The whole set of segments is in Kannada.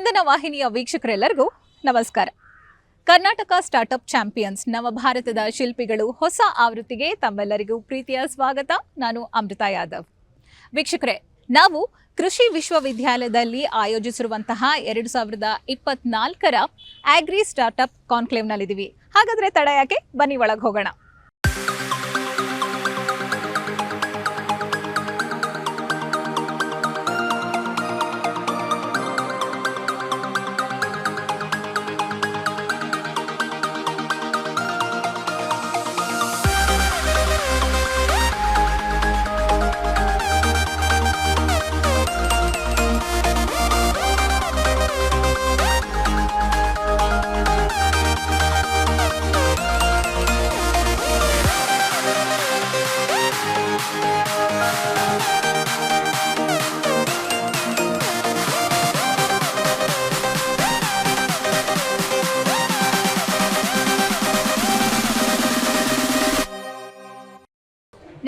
ಸ್ಪಂದನ ವಾಹಿನಿಯ ವೀಕ್ಷಕರೆಲ್ಲರಿಗೂ ನಮಸ್ಕಾರ. ಕರ್ನಾಟಕ ಸ್ಟಾರ್ಟ್ಅಪ್ ಚಾಂಪಿಯನ್ಸ್ ನವಭಾರತದ ಶಿಲ್ಪಿಗಳು ಹೊಸ ಆವೃತ್ತಿಗೆ ತಮ್ಮೆಲ್ಲರಿಗೂ ಪ್ರೀತಿಯ ಸ್ವಾಗತ. ನಾನು ಅಮೃತ ಯಾದವ್. ವೀಕ್ಷಕರೇ, ನಾವು ಕೃಷಿ ವಿಶ್ವವಿದ್ಯಾಲಯದಲ್ಲಿ ಆಯೋಜಿಸಿರುವಂತಹ ಎರಡು ಸಾವಿರದ ಇಪ್ಪತ್ನಾಲ್ಕರ ಆಗ್ರಿ ಸ್ಟಾರ್ಟ್ಅಪ್ ಕಾನ್ಕ್ಲೇವ್ನಲ್ಲಿದ್ದೀವಿ. ಹಾಗಾದ್ರೆ ತಡ ಯಾಕೆ? ಬನ್ನಿ ಒಳಗೆ ಹೋಗೋಣ.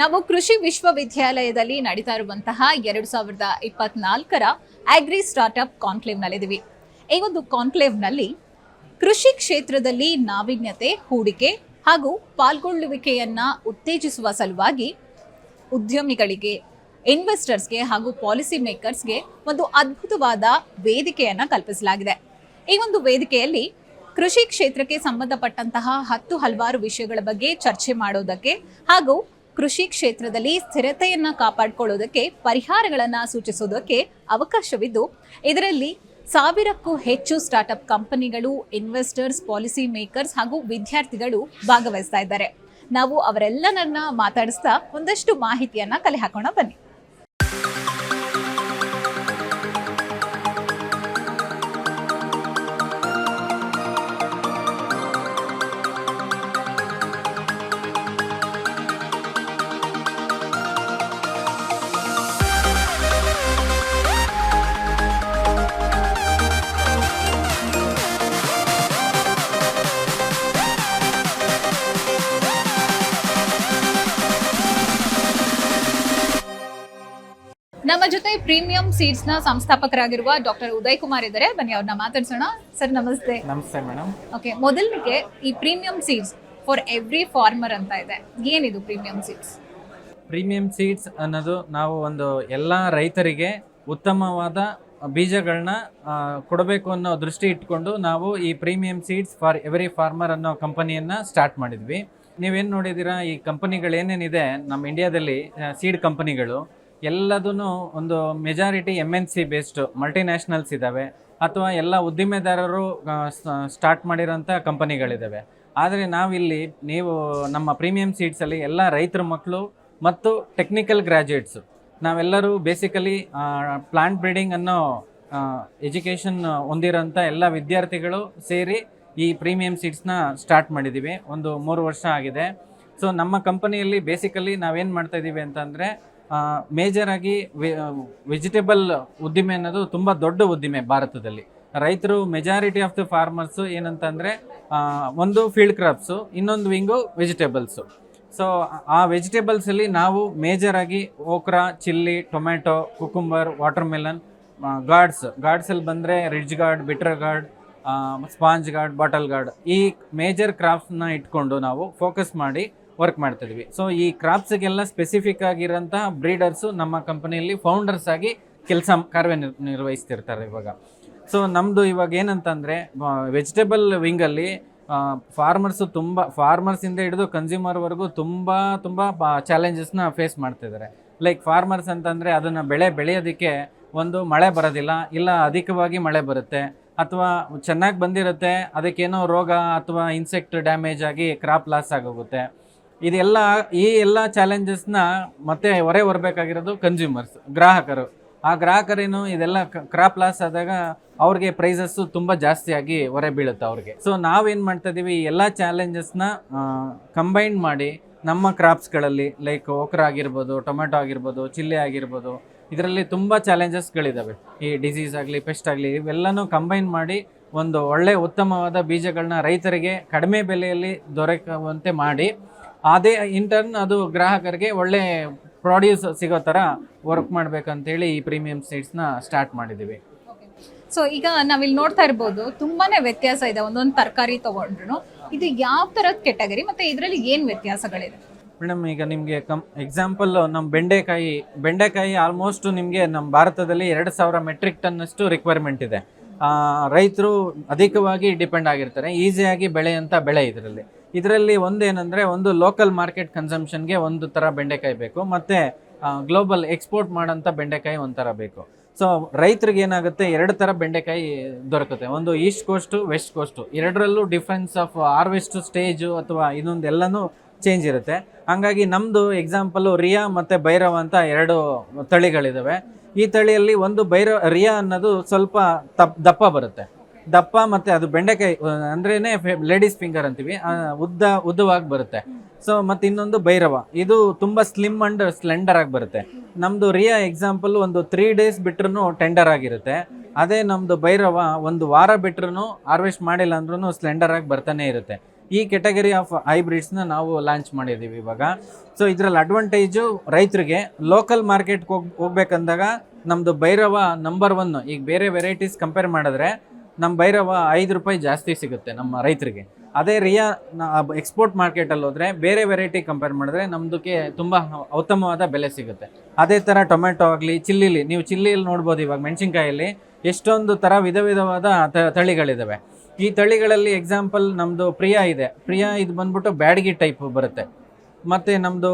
ನಾವು ಕೃಷಿ ವಿಶ್ವವಿದ್ಯಾಲಯದಲ್ಲಿ ನಡೀತಾ ಇರುವಂತಹ ಎರಡು ಸಾವಿರದ ಇಪ್ಪತ್ನಾಲ್ಕರ ಆಗ್ರಿ ಸ್ಟಾರ್ಟ್ಅಪ್ ಕಾನ್ಕ್ಲೇವ್ನಲ್ಲಿದ್ದೀವಿ ಈ ಒಂದು ಕಾನ್ಕ್ಲೇವ್ನಲ್ಲಿ ಕೃಷಿ ಕ್ಷೇತ್ರದಲ್ಲಿ ನಾವೀನ್ಯತೆ, ಹೂಡಿಕೆ ಹಾಗೂ ಪಾಲ್ಗೊಳ್ಳುವಿಕೆಯನ್ನು ಉತ್ತೇಜಿಸುವ ಸಲುವಾಗಿ ಉದ್ಯಮಿಗಳಿಗೆ ಇನ್ವೆಸ್ಟರ್ಸ್ಗೆ ಹಾಗೂ ಪಾಲಿಸಿ ಮೇಕರ್ಸ್ಗೆ ಒಂದು ಅದ್ಭುತವಾದ ವೇದಿಕೆಯನ್ನು ಕಲ್ಪಿಸಲಾಗಿದೆ. ಈ ಒಂದು ವೇದಿಕೆಯಲ್ಲಿ ಕೃಷಿ ಕ್ಷೇತ್ರಕ್ಕೆ ಸಂಬಂಧಪಟ್ಟಂತಹ ಹತ್ತು ಹಲವಾರು ವಿಷಯಗಳ ಬಗ್ಗೆ ಚರ್ಚೆ ಮಾಡೋದಕ್ಕೆ ಹಾಗೂ ಕೃಷಿ ಕ್ಷೇತ್ರದಲ್ಲಿ ಸ್ಥಿರತೆಯನ್ನ ಕಾಪಾಡಿಕೊಳ್ಳುವುದಕ್ಕೆ ಪರಿಹಾರಗಳನ್ನು ಸೂಚಿಸೋದಕ್ಕೆ ಅವಕಾಶವಿದ್ದು, ಇದರಲ್ಲಿ ಸಾವಿರಕ್ಕೂ ಹೆಚ್ಚು ಸ್ಟಾರ್ಟ್ಅಪ್ ಕಂಪನಿಗಳು ಇನ್ವೆಸ್ಟರ್ಸ್ ಪಾಲಿಸಿ ಮೇಕರ್ಸ್ ಹಾಗೂ ವಿದ್ಯಾರ್ಥಿಗಳು ಭಾಗವಹಿಸ್ತಾ ಇದ್ದಾರೆ. ನಾವು ಅವರೆಲ್ಲರನ್ನ ಮಾತಾಡಿಸ್ತಾ ಒಂದಷ್ಟು ಮಾಹಿತಿಯನ್ನ ಕಲೆ ಹಾಕೋಣ ಬನ್ನಿ. ನಮ್ಮ ಜೊತೆ ಪ್ರೀಮಿಯಂ ಸೀಡ್ಸ್ನ ಸಂಸ್ಥಾಪಕರಾಗಿರುವ ಡಾಕ್ಟರ್ ಉದಯ್ ಕುಮಾರ್ ಇದ್ದಾರೆ. ಬನ್ನಿ ಅವ್ರನ್ನ ಮಾತಾಡ್ಸೋಣ. ಸರ್ ನಮಸ್ತೆ. ನಮಸ್ತೆ ಮೇಡಮ್ ಓಕೆ ಮೊದಲಿಗೆ ಈ premium seeds for every farmer ಅಂತ ಇದೆ. ಏನಿದು ಪ್ರೀಮಿಯಂ ಸೀಡ್ಸ್ ಪ್ರೀಮಿಯಂ ಸೀಡ್ಸ್ ಅನ್ನೋದು ನಾವು ಒಂದು ಎಲ್ಲ ರೈತರಿಗೆ ಉತ್ತಮವಾದ ಬೀಜಗಳನ್ನ ಕೊಡಬೇಕು ಅನ್ನೋ ದೃಷ್ಟಿ ಇಟ್ಕೊಂಡು ನಾವು ಈ premium seeds for every farmer ಅನ್ನೋ ಕಂಪನಿಯನ್ನು ಸ್ಟಾರ್ಟ್ ಮಾಡಿದ್ವಿ. ನೀವೇನು ನೋಡಿದ್ದೀರಾ ಈ ಕಂಪನಿಗಳೇನೇನಿದೆ ನಮ್ಮ ಇಂಡಿಯಾದಲ್ಲಿ ಸೀಡ್ ಕಂಪನಿಗಳು ಎಲ್ಲದೂ ಒಂದು majority M N C based multinationals ಇದ್ದಾವೆ ಅಥವಾ ಎಲ್ಲ ಉದ್ದಿಮೆದಾರರು ಸ್ಟಾರ್ಟ್ ಮಾಡಿರೋಂಥ ಕಂಪನಿಗಳಿದ್ದಾವೆ ಆದರೆ ನಾವಿಲ್ಲಿ ನೀವು ನಮ್ಮ ಪ್ರೀಮಿಯಂ ಸೀಟ್ಸಲ್ಲಿ ಎಲ್ಲ ರೈತರ ಮಕ್ಕಳು ಮತ್ತು ಟೆಕ್ನಿಕಲ್ ಗ್ರ್ಯಾಜುಯೇಟ್ಸು ನಾವೆಲ್ಲರೂ ಬೇಸಿಕಲಿ ಪ್ಲಾಂಟ್ ಬ್ರೀಡಿಂಗ್ ಅನ್ನೋ ಎಜುಕೇಷನ್ ಹೊಂದಿರೋಂಥ ಎಲ್ಲ ವಿದ್ಯಾರ್ಥಿಗಳು ಸೇರಿ ಈ ಪ್ರೀಮಿಯಂ ಸೀಟ್ಸ್ನ ಸ್ಟಾರ್ಟ್ ಮಾಡಿದ್ದೀವಿ ಒಂದು ಮೂರು ವರ್ಷ ಆಗಿದೆ. ಸೊ ನಮ್ಮ ಕಂಪನಿಯಲ್ಲಿ ಬೇಸಿಕಲಿ ನಾವೇನು ಮಾಡ್ತಾಯಿದ್ದೀವಿ ಅಂತಂದರೆ ಮೇಜರ್ ಆಗಿ ವೆಜಿಟೇಬಲ್ ಉದ್ದಿಮೆ ಅನ್ನೋದು ತುಂಬ ದೊಡ್ಡ ಉದ್ದಿಮೆ ಭಾರತದಲ್ಲಿ. ರೈತರು ಮೆಜಾರಿಟಿ ಆಫ್ ದ ಫಾರ್ಮರ್ಸು ಏನಂತಂದರೆ ಒಂದು ಫೀಲ್ಡ್ ಕ್ರಾಪ್ಸು ಇನ್ನೊಂದು ವಿಂಗು ವೆಜಿಟೇಬಲ್ಸು ಸೊ ಆ ವೆಜಿಟೇಬಲ್ಸಲ್ಲಿ ನಾವು ಮೇಜರ್ ಆಗಿ okra chilli tomato cucumber water melon gourds ಗಾರ್ಡ್ಸಲ್ಲಿ ಬಂದರೆ ridge gourd bitter gourd sponge gourd bottle gourd ಈ ಮೇಜರ್ ಕ್ರಾಫ್ಟ್ನ ಇಟ್ಕೊಂಡು ನಾವು ಫೋಕಸ್ ಮಾಡಿ ವರ್ಕ್ ಮಾಡ್ತಿದ್ವಿ. ಸೊ ಈ ಕ್ರಾಪ್ಸ್ಗೆಲ್ಲ ಸ್ಪೆಸಿಫಿಕ್ ಆಗಿರೋಂತಹ ಬ್ರೀಡರ್ಸು ನಮ್ಮ ಕಂಪನಿಯಲ್ಲಿ ಫೌಂಡರ್ಸ್ ಆಗಿ ಕೆಲಸ ಕಾರ್ಯ ನಿರ್ ನಿರ್ವಹಿಸ್ತಿರ್ತಾರೆ ಇವಾಗ. ಸೊ ನಮ್ಮದು ಇವಾಗ ಏನಂತಂದರೆ ವೆಜಿಟೇಬಲ್ ವಿಂಗಲ್ಲಿ ಫಾರ್ಮರ್ಸು ತುಂಬ ಫಾರ್ಮರ್ಸಿಂದ ಹಿಡಿದು ಕನ್ಸ್ಯೂಮರ್ವರೆಗೂ ತುಂಬ ತುಂಬ ಚಾಲೆಂಜಸ್ನ ಫೇಸ್ ಮಾಡ್ತಿದ್ದಾರೆ. ಲೈಕ್ ಫಾರ್ಮರ್ಸ್ ಅಂತಂದರೆ ಅದನ್ನು ಬೆಳೆ ಬೆಳೆಯೋದಕ್ಕೆ ಒಂದು ಮಳೆ ಬರೋದಿಲ್ಲ, ಇಲ್ಲ ಅಧಿಕವಾಗಿ ಮಳೆ ಬರುತ್ತೆ, ಅಥವಾ ಚೆನ್ನಾಗಿ ಬಂದಿರುತ್ತೆ, ಅದಕ್ಕೇನೋ ರೋಗ ಅಥವಾ ಇನ್ಸೆಕ್ಟ್ ಡ್ಯಾಮೇಜ್ ಆಗಿ ಕ್ರಾಪ್ ಲಾಸ್ ಆಗೋಗುತ್ತೆ. ಇದೆಲ್ಲ ಈ ಎಲ್ಲ ಚಾಲೆಂಜಸ್ನ ಮತ್ತೆ ಹೊರೆ ಬರಬೇಕಾಗಿರೋದು ಕನ್ಸ್ಯೂಮರ್ಸ್ ಗ್ರಾಹಕರು. ಆ ಗ್ರಾಹಕರೇನು ಇದೆಲ್ಲ ಕ್ರಾಪ್ ಲಾಸ್ ಆದಾಗ ಅವ್ರಿಗೆ ಪ್ರೈಸಸ್ಸು ತುಂಬ ಜಾಸ್ತಿಯಾಗಿ ಹೊರೆ ಬೀಳುತ್ತೆ ಅವ್ರಿಗೆ. ಸೊ ನಾವೇನು ಮಾಡ್ತಾ ಇದೀವಿ ಈ ಎಲ್ಲ ಚಾಲೆಂಜಸ್ನ ಕಂಬೈನ್ ಮಾಡಿ ನಮ್ಮ ಕ್ರಾಪ್ಸ್ಗಳಲ್ಲಿ ಲೈಕ್ ಓಕ್ರ ಆಗಿರ್ಬೋದು ಟೊಮೆಟೊ ಆಗಿರ್ಬೋದು ಚಿಲ್ಲಿ ಆಗಿರ್ಬೋದು, ಇದರಲ್ಲಿ ತುಂಬ ಚಾಲೆಂಜಸ್ಗಳಿದ್ದಾವೆ ಈ ಡಿಸೀಸ್ ಆಗಲಿ ಪೆಸ್ಟ್ ಆಗಲಿ, ಇವೆಲ್ಲನೂ ಕಂಬೈನ್ ಮಾಡಿ ಒಂದು ಒಳ್ಳೆಯ ಉತ್ತಮವಾದ ಬೀಜಗಳನ್ನ ರೈತರಿಗೆ ಕಡಿಮೆ ಬೆಲೆಯಲ್ಲಿ ದೊರಕುವಂತೆ ಮಾಡಿ. ಅದೇ ಇಂಟರ್ನ್ ಅದು ಗ್ರಾಹಕರಿಗೆ ಒಳ್ಳೆ ಪ್ರಾಡ್ಯೂಸ್ ಸಿಗೋ ಥರ ವರ್ಕ್ ಮಾಡಬೇಕಂತೇಳಿ ಈ ಪ್ರೀಮಿಯಂ ಸೀಡ್ಸ್ನ ಸ್ಟಾರ್ಟ್ ಮಾಡಿದ್ದೀವಿ ಸೊ ಈಗ ನಾವಿಲ್ಲಿ ನೋಡ್ತಾ ಇರ್ಬೋದು ತುಂಬಾನೇ ವ್ಯತ್ಯಾಸ ಇದೆ ಒಂದೊಂದು ತರಕಾರಿ ತಗೊಂಡ್ರು ಇದು ಯಾವ ತರದ ಕೆಟಗರಿ ಮತ್ತು ಇದರಲ್ಲಿ ಏನು ವ್ಯತ್ಯಾಸಗಳಿದೆ? ಮೇಡಮ್ ಈಗ ನಿಮಗೆ ಕಮ್ ಎಕ್ಸಾಂಪಲ್ ನಮ್ಮ ಬೆಂಡೆಕಾಯಿ ಬೆಂಡೆಕಾಯಿ ಆಲ್ಮೋಸ್ಟ್ ನಿಮಗೆ ನಮ್ಮ ಭಾರತದಲ್ಲಿ ಎರಡು ಸಾವಿರ ಮೆಟ್ರಿಕ್ ಟನ್ನಷ್ಟು ರಿಕ್ವೈರ್ಮೆಂಟ್ ಇದೆ. ರೈತರು ಅಧಿಕವಾಗಿ ಡಿಪೆಂಡ್ ಆಗಿರ್ತಾರೆ. ಈಸಿಯಾಗಿ ಬೆಳೆಯುವಂಥ ಬೆಳೆ ಇದರಲ್ಲಿ. ಇದರಲ್ಲಿ ಒಂದೇನೆಂದರೆ ಒಂದು ಲೋಕಲ್ ಮಾರ್ಕೆಟ್ ಕನ್ಸಂಪ್ಷನ್ಗೆ ಒಂದು ಥರ ಬೆಂಡೆಕಾಯಿ ಬೇಕು, ಮತ್ತು ಗ್ಲೋಬಲ್ ಎಕ್ಸ್ಪೋರ್ಟ್ ಮಾಡೋಂಥ ಬೆಂಡೆಕಾಯಿ ಒಂಥರ ಬೇಕು. ಸೊ ರೈತರಿಗೆ ಏನಾಗುತ್ತೆ, ಎರಡು ಥರ ಬೆಂಡೆಕಾಯಿ ದೊರಕುತ್ತೆ. ಒಂದು ಈಸ್ಟ್ ಕೋಸ್ಟು ವೆಸ್ಟ್ ಕೋಸ್ಟು ಎರಡರಲ್ಲೂ ಡಿಫ್ರೆನ್ಸ್ ಆಫ್ ಹಾರ್ವೆಸ್ಟ್ ಸ್ಟೇಜು ಅಥವಾ ಇನ್ನೊಂದು ಎಲ್ಲನೂ ಚೇಂಜ್ ಇರುತ್ತೆ. ಹಾಗಾಗಿ ನಮ್ಮದು ಎಕ್ಸಾಂಪಲು ರಿಯಾ ಮತ್ತು ಭೈರವ ಅಂತ ಎರಡು ತಳಿಗಳಿದ್ದಾವೆ ಈ ತಳಿಯಲ್ಲಿ ಒಂದು ಬೈರ, ರಿಯಾ ಅನ್ನೋದು ಸ್ವಲ್ಪ ತಪ್, ದಪ್ಪ ಬರುತ್ತೆ. ದಪ್ಪ ಮತ್ತು ಅದು ಬೆಂಡೆಕಾಯಿ ಅಂದ್ರೇನೆ ಲೇಡೀಸ್ ಫಿಂಗರ್ ಅಂತೀವಿ. ಉದ್ದ, ಉದ್ದವಾಗಿ ಬರುತ್ತೆ. ಸೊ, ಮತ್ತು ಇನ್ನೊಂದು ಭೈರವ. ಇದು ತುಂಬ ಸ್ಲಿಮ್ ಅಂಡ್ ಸ್ಲೆಂಡರ್ ಆಗಿ ಬರುತ್ತೆ. ನಮ್ಮದು ರಿಯಾ ಎಕ್ಸಾಂಪಲ್ ಒಂದು ತ್ರೀ ಡೇಸ್ ಬಿಟ್ರೂ ಟೆಂಡರ್ ಆಗಿರುತ್ತೆ. ಅದೇ ನಮ್ಮದು ಭೈರವ ಒಂದು ವಾರ ಬಿಟ್ರು ಹಾರ್ವೆಸ್ಟ್ ಮಾಡಿಲ್ಲ ಅಂದ್ರೂ ಸ್ಲೆಂಡರ್ ಆಗಿ ಬರ್ತಾನೆ ಇರುತ್ತೆ. ಈ ಕೆಟಗರಿ ಆಫ್ ಹೈಬ್ರಿಡ್ಸ್ನ ನಾವು ಲಾಂಚ್ ಮಾಡಿದ್ದೀವಿ ಇವಾಗ. ಸೊ ಇದರಲ್ಲಿ ಅಡ್ವಾಂಟೇಜು ರೈತರಿಗೆ ಲೋಕಲ್ ಮಾರ್ಕೆಟ್ಗೆ ಹೋಗ್, ಹೋಗ್ಬೇಕಂದಾಗ ನಮ್ಮದು ಭೈರವ ನಂಬರ್ ಒನ್ ಈಗ ಬೇರೆ ವೆರೈಟೀಸ್ ಕಂಪೇರ್ ಮಾಡಿದ್ರೆ ನಮ್ಮ ಭೈರವ ಐದು ರೂಪಾಯಿ ಜಾಸ್ತಿ ಸಿಗುತ್ತೆ ನಮ್ಮ ರೈತರಿಗೆ. ಅದೇ ರಿಯಾ ಎಕ್ಸ್ಪೋರ್ಟ್ ಮಾರ್ಕೆಟಲ್ಲಿ ಹೋದರೆ ಬೇರೆ ವೆರೈಟಿ ಕಂಪೇರ್ ಮಾಡಿದ್ರೆ ನಮ್ಮದಕ್ಕೆ ತುಂಬ ಉತ್ತಮವಾದ ಬೆಲೆ ಸಿಗುತ್ತೆ. ಅದೇ ಥರ ಟೊಮೆಟೊ ಆಗಲಿ, ಚಿಲ್ಲಿಲಿ, ನೀವು ಚಿಲ್ಲಿಲಿ ನೋಡ್ಬೋದು ಇವಾಗ ಮೆಣಸಿನ್ಕಾಯಲ್ಲಿ ಎಷ್ಟೊಂದು ಥರ ವಿಧ ವಿಧವಾದ ತಳಿಗಳಿದ್ದಾವೆ ಈ ತಳಿಗಳಲ್ಲಿ ಎಕ್ಸಾಂಪಲ್ ನಮ್ಮದು ಪ್ರಿಯಾ ಇದೆ. ಪ್ರಿಯಾ ಇದು ಬಂದ್ಬಿಟ್ಟು ಬ್ಯಾಡಗಿ ಟೈಪ್ ಬರುತ್ತೆ. ಮತ್ತು ನಮ್ಮದು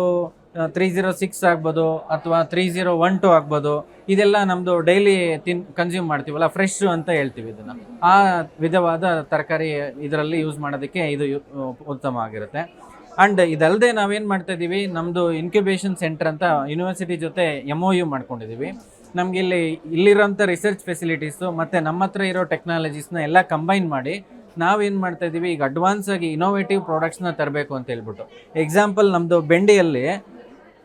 ತ್ರೀ ಜೀರೋ ಸಿಕ್ಸ್ ಆಗ್ಬೋದು ಅಥವಾ ತ್ರೀ ಜೀರೋ ಒನ್ ಟು ಆಗ್ಬೋದು. ಇದೆಲ್ಲ ನಮ್ಮದು ಡೈಲಿ ತಿನ್ ಕನ್ಸ್ಯೂಮ್ ಮಾಡ್ತೀವಲ್ಲ ಫ್ರೆಶ್ ಅಂತ ಹೇಳ್ತೀವಿ ಇದನ್ನು. ಆ ವಿಧವಾದ ತರಕಾರಿ ಇದರಲ್ಲಿ ಯೂಸ್ ಮಾಡೋದಕ್ಕೆ ಇದು ಉತ್ತಮ ಆಗಿರುತ್ತೆ. ಆ್ಯಂಡ್ ಇದಲ್ಲದೆ ನಾವೇನು ಮಾಡ್ತಾ ಇದ್ದೀವಿ ನಮ್ಮದು ಇನ್ಕ್ಯುಬೇಷನ್ ಸೆಂಟರ್ ಅಂತ ಯೂನಿವರ್ಸಿಟಿ ಜೊತೆ ಎಂ ಒ ಯು ಮಾಡ್ಕೊಂಡಿದ್ದೀವಿ ನಮ್ಗೆ ಇಲ್ಲಿ ಇಲ್ಲಿರೋಂಥ ರಿಸರ್ಚ್ ಫೆಸಿಲಿಟೀಸು ಮತ್ತು ನಮ್ಮ ಹತ್ರ ಇರೋ ಟೆಕ್ನಾಲಜೀಸ್ನ ಎಲ್ಲ ಕಂಬೈನ್ ಮಾಡಿ ನಾವೇನು ಮಾಡ್ತಾ ಇದ್ದೀವಿ ಈಗ ಅಡ್ವಾನ್ಸ್ ಆಗಿ ಇನೋವೇಟಿವ್ ಪ್ರಾಡಕ್ಟ್ಸ್ನ ತರಬೇಕು ಅಂತ ಹೇಳ್ಬಿಟ್ಟು. ಎಕ್ಸಾಂಪಲ್ ನಮ್ಮದು ಬೆಂಡಿಯಲ್ಲಿ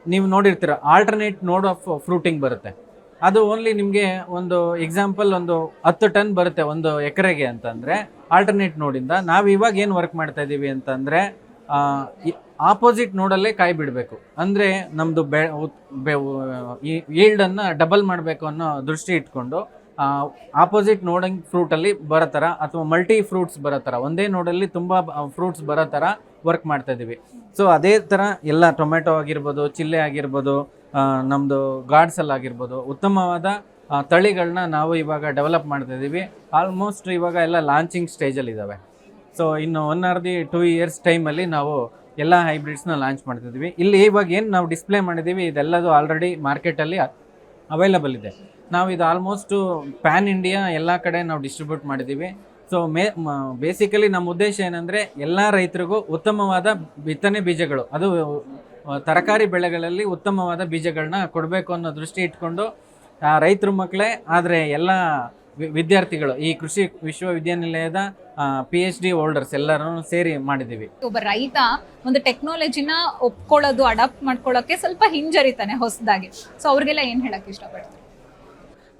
ನೀವು ನೋಡಿರ್ತೀರ ಆಲ್ಟರ್ನೇಟ್ ನೋಡ್ ಆಫ್ ಫ್ರೂಟಿಂಗ್ ಬರುತ್ತೆ. ಅದು ಓನ್ಲಿ ನಿಮಗೆ ಒಂದು ಎಕ್ಸಾಂಪಲ್ ಒಂದು ಹತ್ತು ಟನ್ ಬರುತ್ತೆ ಒಂದು ಎಕರೆಗೆ ಅಂತಂದರೆ ಆಲ್ಟರ್ನೇಟ್ ನೋಡಿಂದ ನಾವು ಇವಾಗ ಏನು ವರ್ಕ್ ಮಾಡ್ತಾ ಇದ್ದೀವಿ ಅಂತಂದರೆ ಆಪೋಸಿಟ್ ನೋಡಲ್ಲೇ ಕಾಯಿ ಬಿಡಬೇಕು. ಅಂದರೆ ನಮ್ಮದು ಬೆ ಈಲ್ಡನ್ನು ಡಬಲ್ ಮಾಡಬೇಕು ಅನ್ನೋ ದೃಷ್ಟಿ ಇಟ್ಕೊಂಡು ಆಪೋಸಿಟ್ ನೋಡಂಗ್ ಫ್ರೂಟಲ್ಲಿ ಬರೋ ಥರ ಅಥವಾ ಮಲ್ಟಿ ಫ್ರೂಟ್ಸ್ ಬರೋ ಥರ ಒಂದೇ ನೋಡಲ್ಲಿ ತುಂಬ ಫ್ರೂಟ್ಸ್ ಬರೋ ಥರ ವರ್ಕ್ ಮಾಡ್ತಾ ಇದ್ದೀವಿ ಸೊ ಅದೇ ಥರ ಎಲ್ಲ ಟೊಮೆಟೊ ಆಗಿರ್ಬೋದು ಚಿಲ್ಲೆ ಆಗಿರ್ಬೋದು ನಮ್ಮದು ಗಾಡ್ಸಲ್ ಆಗಿರ್ಬೋದು, ಉತ್ತಮವಾದ ತಳಿಗಳನ್ನ ನಾವು ಇವಾಗ ಡೆವಲಪ್ ಮಾಡ್ತಾ ಇದ್ದೀವಿ ಆಲ್ಮೋಸ್ಟ್ ಇವಾಗ ಎಲ್ಲ ಲಾಂಚಿಂಗ್ ಸ್ಟೇಜಲ್ಲಿ ಇದ್ದಾವೆ ಸೊ ಇನ್ನು one or the two years ಟೈಮಲ್ಲಿ ನಾವು ಎಲ್ಲ ಹೈಬ್ರಿಡ್ಸ್ನ ಲಾಂಚ್ ಮಾಡ್ತಿದ್ದೀವಿ ಇಲ್ಲಿ ಇವಾಗ ಏನು ನಾವು ಡಿಸ್ಪ್ಲೇ ಮಾಡಿದ್ದೀವಿ, ಇದೆಲ್ಲದು ಆಲ್ರೆಡಿ ಮಾರ್ಕೆಟಲ್ಲಿ ಅವೈಲಬಲ್ ಇದೆ. ನಾವು ಇದು ಆಲ್ಮೋಸ್ಟು ಪ್ಯಾನ್ ಇಂಡಿಯಾ ಎಲ್ಲ ಕಡೆ ನಾವು ಡಿಸ್ಟ್ರಿಬ್ಯೂಟ್ ಮಾಡಿದ್ದೀವಿ. ಸೊ ಮೇ ಬೇಸಿಕಲಿ ನಮ್ಮ ಉದ್ದೇಶ ಏನಂದರೆ ಎಲ್ಲ ರೈತರಿಗೂ ಉತ್ತಮವಾದ ಬಿತ್ತನೆ ಬೀಜಗಳು, ಅದು ತರಕಾರಿ ಬೆಳೆಗಳಲ್ಲಿ ಉತ್ತಮವಾದ ಬೀಜಗಳನ್ನ ಕೊಡಬೇಕು ಅನ್ನೋ ದೃಷ್ಟಿ ಇಟ್ಕೊಂಡು ರೈತರ ಮಕ್ಕಳೇ ಆದರೆ ಎಲ್ಲ ವಿದ್ಯಾರ್ಥಿಗಳು ಈ ಕೃಷಿ ವಿಶ್ವವಿದ್ಯಾನಿಲಯದ ಪಿ ಎಚ್ ಡಿ ಹೋಲ್ಡರ್ಸ್ ಎಲ್ಲರೂ ಸೇರಿ ಮಾಡಿದೀವಿ ಒಬ್ಬ ರೈತ ಒಂದು ಟೆಕ್ನಾಲಜಿನ ಒಪ್ಕೊಳ್ಳೋದು ಅಡಾಪ್ಟ್ ಮಾಡ್ಕೊಳ್ಳೋಕೆ ಸ್ವಲ್ಪ ಹಿಂಜರಿತಾನೆ ಹೊಸದಾಗಿ. ಸೊ ಅವ್ರಿಗೆಲ್ಲ ಏನ್ ಹೇಳಕ್ಕೆ ಇಷ್ಟಪಡ್ತಾರೆ?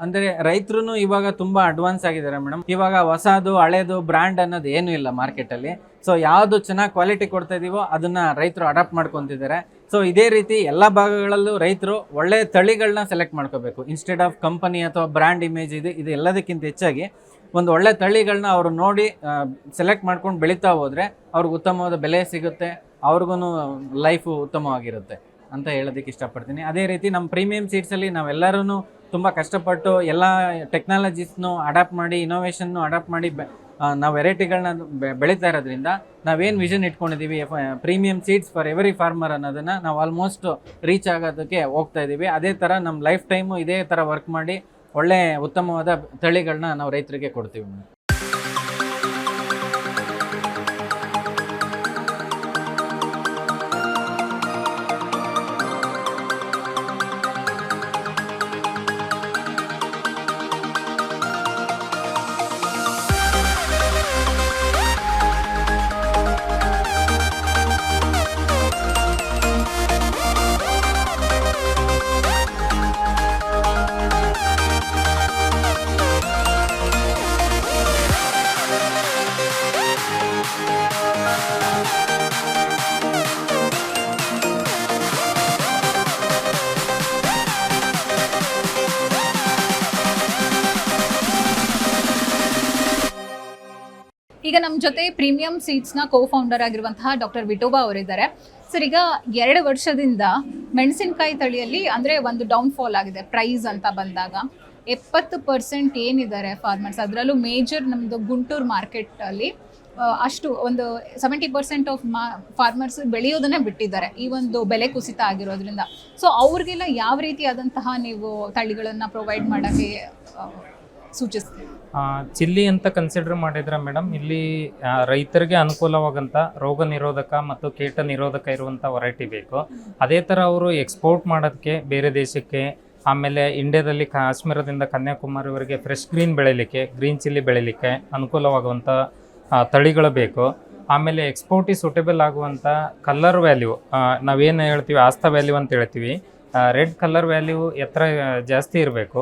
ಅಂದರೆ ರೈತರು ಇವಾಗ ತುಂಬ ಅಡ್ವಾನ್ಸ್ ಆಗಿದ್ದಾರೆ ಮೇಡಮ್. ಇವಾಗ ಹೊಸದು ಹಳೇದು ಬ್ರ್ಯಾಂಡ್ ಅನ್ನೋದು ಏನೂ ಇಲ್ಲ ಮಾರ್ಕೆಟಲ್ಲಿ ಸೊ ಯಾವುದು ಚೆನ್ನಾಗಿ ಕ್ವಾಲಿಟಿ ಕೊಡ್ತಾ ಇದೀವೋ ಅದನ್ನ ರೈತರು ಅಡಾಪ್ಟ್ ಮಾಡ್ಕೊತಿದ್ದಾರೆ. ಸೊ ಇದೇ ರೀತಿ ಎಲ್ಲ ಭಾಗಗಳಲ್ಲೂ ರೈತರು ಒಳ್ಳೆ ತಳಿಗಳನ್ನ ಸೆಲೆಕ್ಟ್ ಮಾಡ್ಕೋಬೇಕು. ಇನ್ಸ್ಟೆಡ್ ಆಫ್ ಕಂಪನಿ ಅಥವಾ ಬ್ರ್ಯಾಂಡ್ ಇಮೇಜ್ ಇದು ಇದು ಎಲ್ಲದಕ್ಕಿಂತ ಹೆಚ್ಚಾಗಿ ಒಂದು ಒಳ್ಳೆ ತಳಿಗಳನ್ನ ಅವರು ನೋಡಿ ಸೆಲೆಕ್ಟ್ ಮಾಡ್ಕೊಂಡು ಬೆಳೀತಾ ಹೋದರೆ ಅವ್ರಿಗೆ ಉತ್ತಮವಾದ ಬೆಲೆ ಸಿಗುತ್ತೆ ಅವ್ರಿಗೂ ಲೈಫು ಉತ್ತಮವಾಗಿರುತ್ತೆ ಅಂತ ಹೇಳೋದಕ್ಕೆ ಇಷ್ಟಪಡ್ತೀನಿ. ಅದೇ ರೀತಿ ನಮ್ಮ ಪ್ರೀಮಿಯಂ ಸೀಟ್ಸಲ್ಲಿ ನಾವೆಲ್ಲರೂ ತುಂಬ ಕಷ್ಟಪಟ್ಟು ಎಲ್ಲ ಟೆಕ್ನಾಲಜೀಸ್ನು ಅಡಾಪ್ಟ್ ಮಾಡಿ ಇನೋವೇಷನ್ನು ಅಡಾಪ್ಟ್ ಮಾಡಿ ನಾವು ವೆರೈಟಿಗಳನ್ನ ಬೆಳೀತಾ ಇರೋದ್ರಿಂದ ನಾವೇನು ವಿಷನ್ ಇಟ್ಕೊಂಡಿದ್ದೀವಿ premium seeds for every farmer ಅನ್ನೋದನ್ನು ನಾವು ಆಲ್ಮೋಸ್ಟ್ ರೀಚ್ ಆಗೋದಕ್ಕೆ ಹೋಗ್ತಾ ಇದ್ದೀವಿ ಅದೇ ಥರ ನಮ್ಮ ಲೈಫ್ ಟೈಮು ಇದೇ ಥರ ವರ್ಕ್ ಮಾಡಿ ಒಳ್ಳೆ ಉತ್ತಮವಾದ ತಳಿಗಳನ್ನ ನಾವು ರೈತರಿಗೆ ಕೊಡ್ತೀವಿ ಈಗ ನಮ್ಮ ಜೊತೆ ಪ್ರೀಮಿಯಂ ಸೀಡ್ಸ್ನ ಕೋ ಫೌಂಡರ್ ಆಗಿರುವಂತಹ ಡಾಕ್ಟರ್ ವಿಟೋಬಾ ಅವರಿದ್ದಾರೆ. ಸರ್, ಈಗ ಎರಡು ವರ್ಷದಿಂದ ಮೆಣಸಿನಕಾಯಿ ತಳಿಯಲ್ಲಿ ಅಂದರೆ ಒಂದು ಡೌನ್ಫಾಲ್ ಆಗಿದೆ ಪ್ರೈಸ್ ಅಂತ ಬಂದಾಗ. ಎಪ್ಪತ್ತು ಪರ್ಸೆಂಟ್ ಏನಿದ್ದಾರೆ ಫಾರ್ಮರ್ಸ್ ಅದರಲ್ಲೂ ಮೇಜರ್ ನಮ್ಮದು ಗುಂಟೂರು ಮಾರ್ಕೆಟಲ್ಲಿ ಅಷ್ಟು ಒಂದು ಸೆವೆಂಟಿ ಪರ್ಸೆಂಟ್ ಆಫ್ ಮಾ ಫಾರ್ಮರ್ಸ್ ಬೆಳೆಯೋದನ್ನೇ ಬಿಟ್ಟಿದ್ದಾರೆ ಈ ಒಂದು ಬೆಲೆ ಕುಸಿತ ಆಗಿರೋದ್ರಿಂದ. ಸೊ ಅವ್ರಿಗೆಲ್ಲ ಯಾವ ರೀತಿಯಾದಂತಹ ನೀವು ತಳಿಗಳನ್ನು ಪ್ರೊವೈಡ್ ಮಾಡೋಕ್ಕೆ ಸೂಚಿಸ್ತೀವಿ ಚಿಲ್ಲಿ ಅಂತ ಕನ್ಸಿಡರ್ ಮಾಡಿದ್ರೆ ಮೇಡಮ್ ಇಲ್ಲಿ ರೈತರಿಗೆ ಅನುಕೂಲವಾಗಂತ ರೋಗ ನಿರೋಧಕ ಮತ್ತು ಕೀಟ ನಿರೋಧಕ ಇರುವಂಥ ವೆರೈಟಿ ಬೇಕು. ಅದೇ ಥರ ಅವರು ಎಕ್ಸ್ಪೋರ್ಟ್ ಮಾಡೋದಕ್ಕೆ ಬೇರೆ ದೇಶಕ್ಕೆ, ಆಮೇಲೆ ಇಂಡಿಯಾದಲ್ಲಿ ಕಾಶ್ಮೀರದಿಂದ ಕನ್ಯಾಕುಮಾರಿವರೆಗೆ ಫ್ರೆಶ್ ಗ್ರೀನ್ ಬೆಳಿಲಿಕ್ಕೆ ಗ್ರೀನ್ ಚಿಲ್ಲಿ ಬೆಳಿಲಿಕ್ಕೆ ಅನುಕೂಲವಾಗುವಂಥ ತಳಿಗಳು ಬೇಕು. ಆಮೇಲೆ ಎಕ್ಸ್ಪೋರ್ಟಿಗೆ ಸೂಟೇಬಲ್ ಆಗುವಂಥ ಕಲ್ಲರ್ ವ್ಯಾಲ್ಯೂ ನಾವೇನು ಹೇಳ್ತೀವಿ, ಆಸ್ತಾ ವ್ಯಾಲ್ಯೂ ಅಂತ ಹೇಳ್ತೀವಿ. ರೆಡ್ ಕಲ್ಲರ್ ವ್ಯಾಲ್ಯೂ ಎತ್ತರ, ಜಾಸ್ತಿ ಇರಬೇಕು.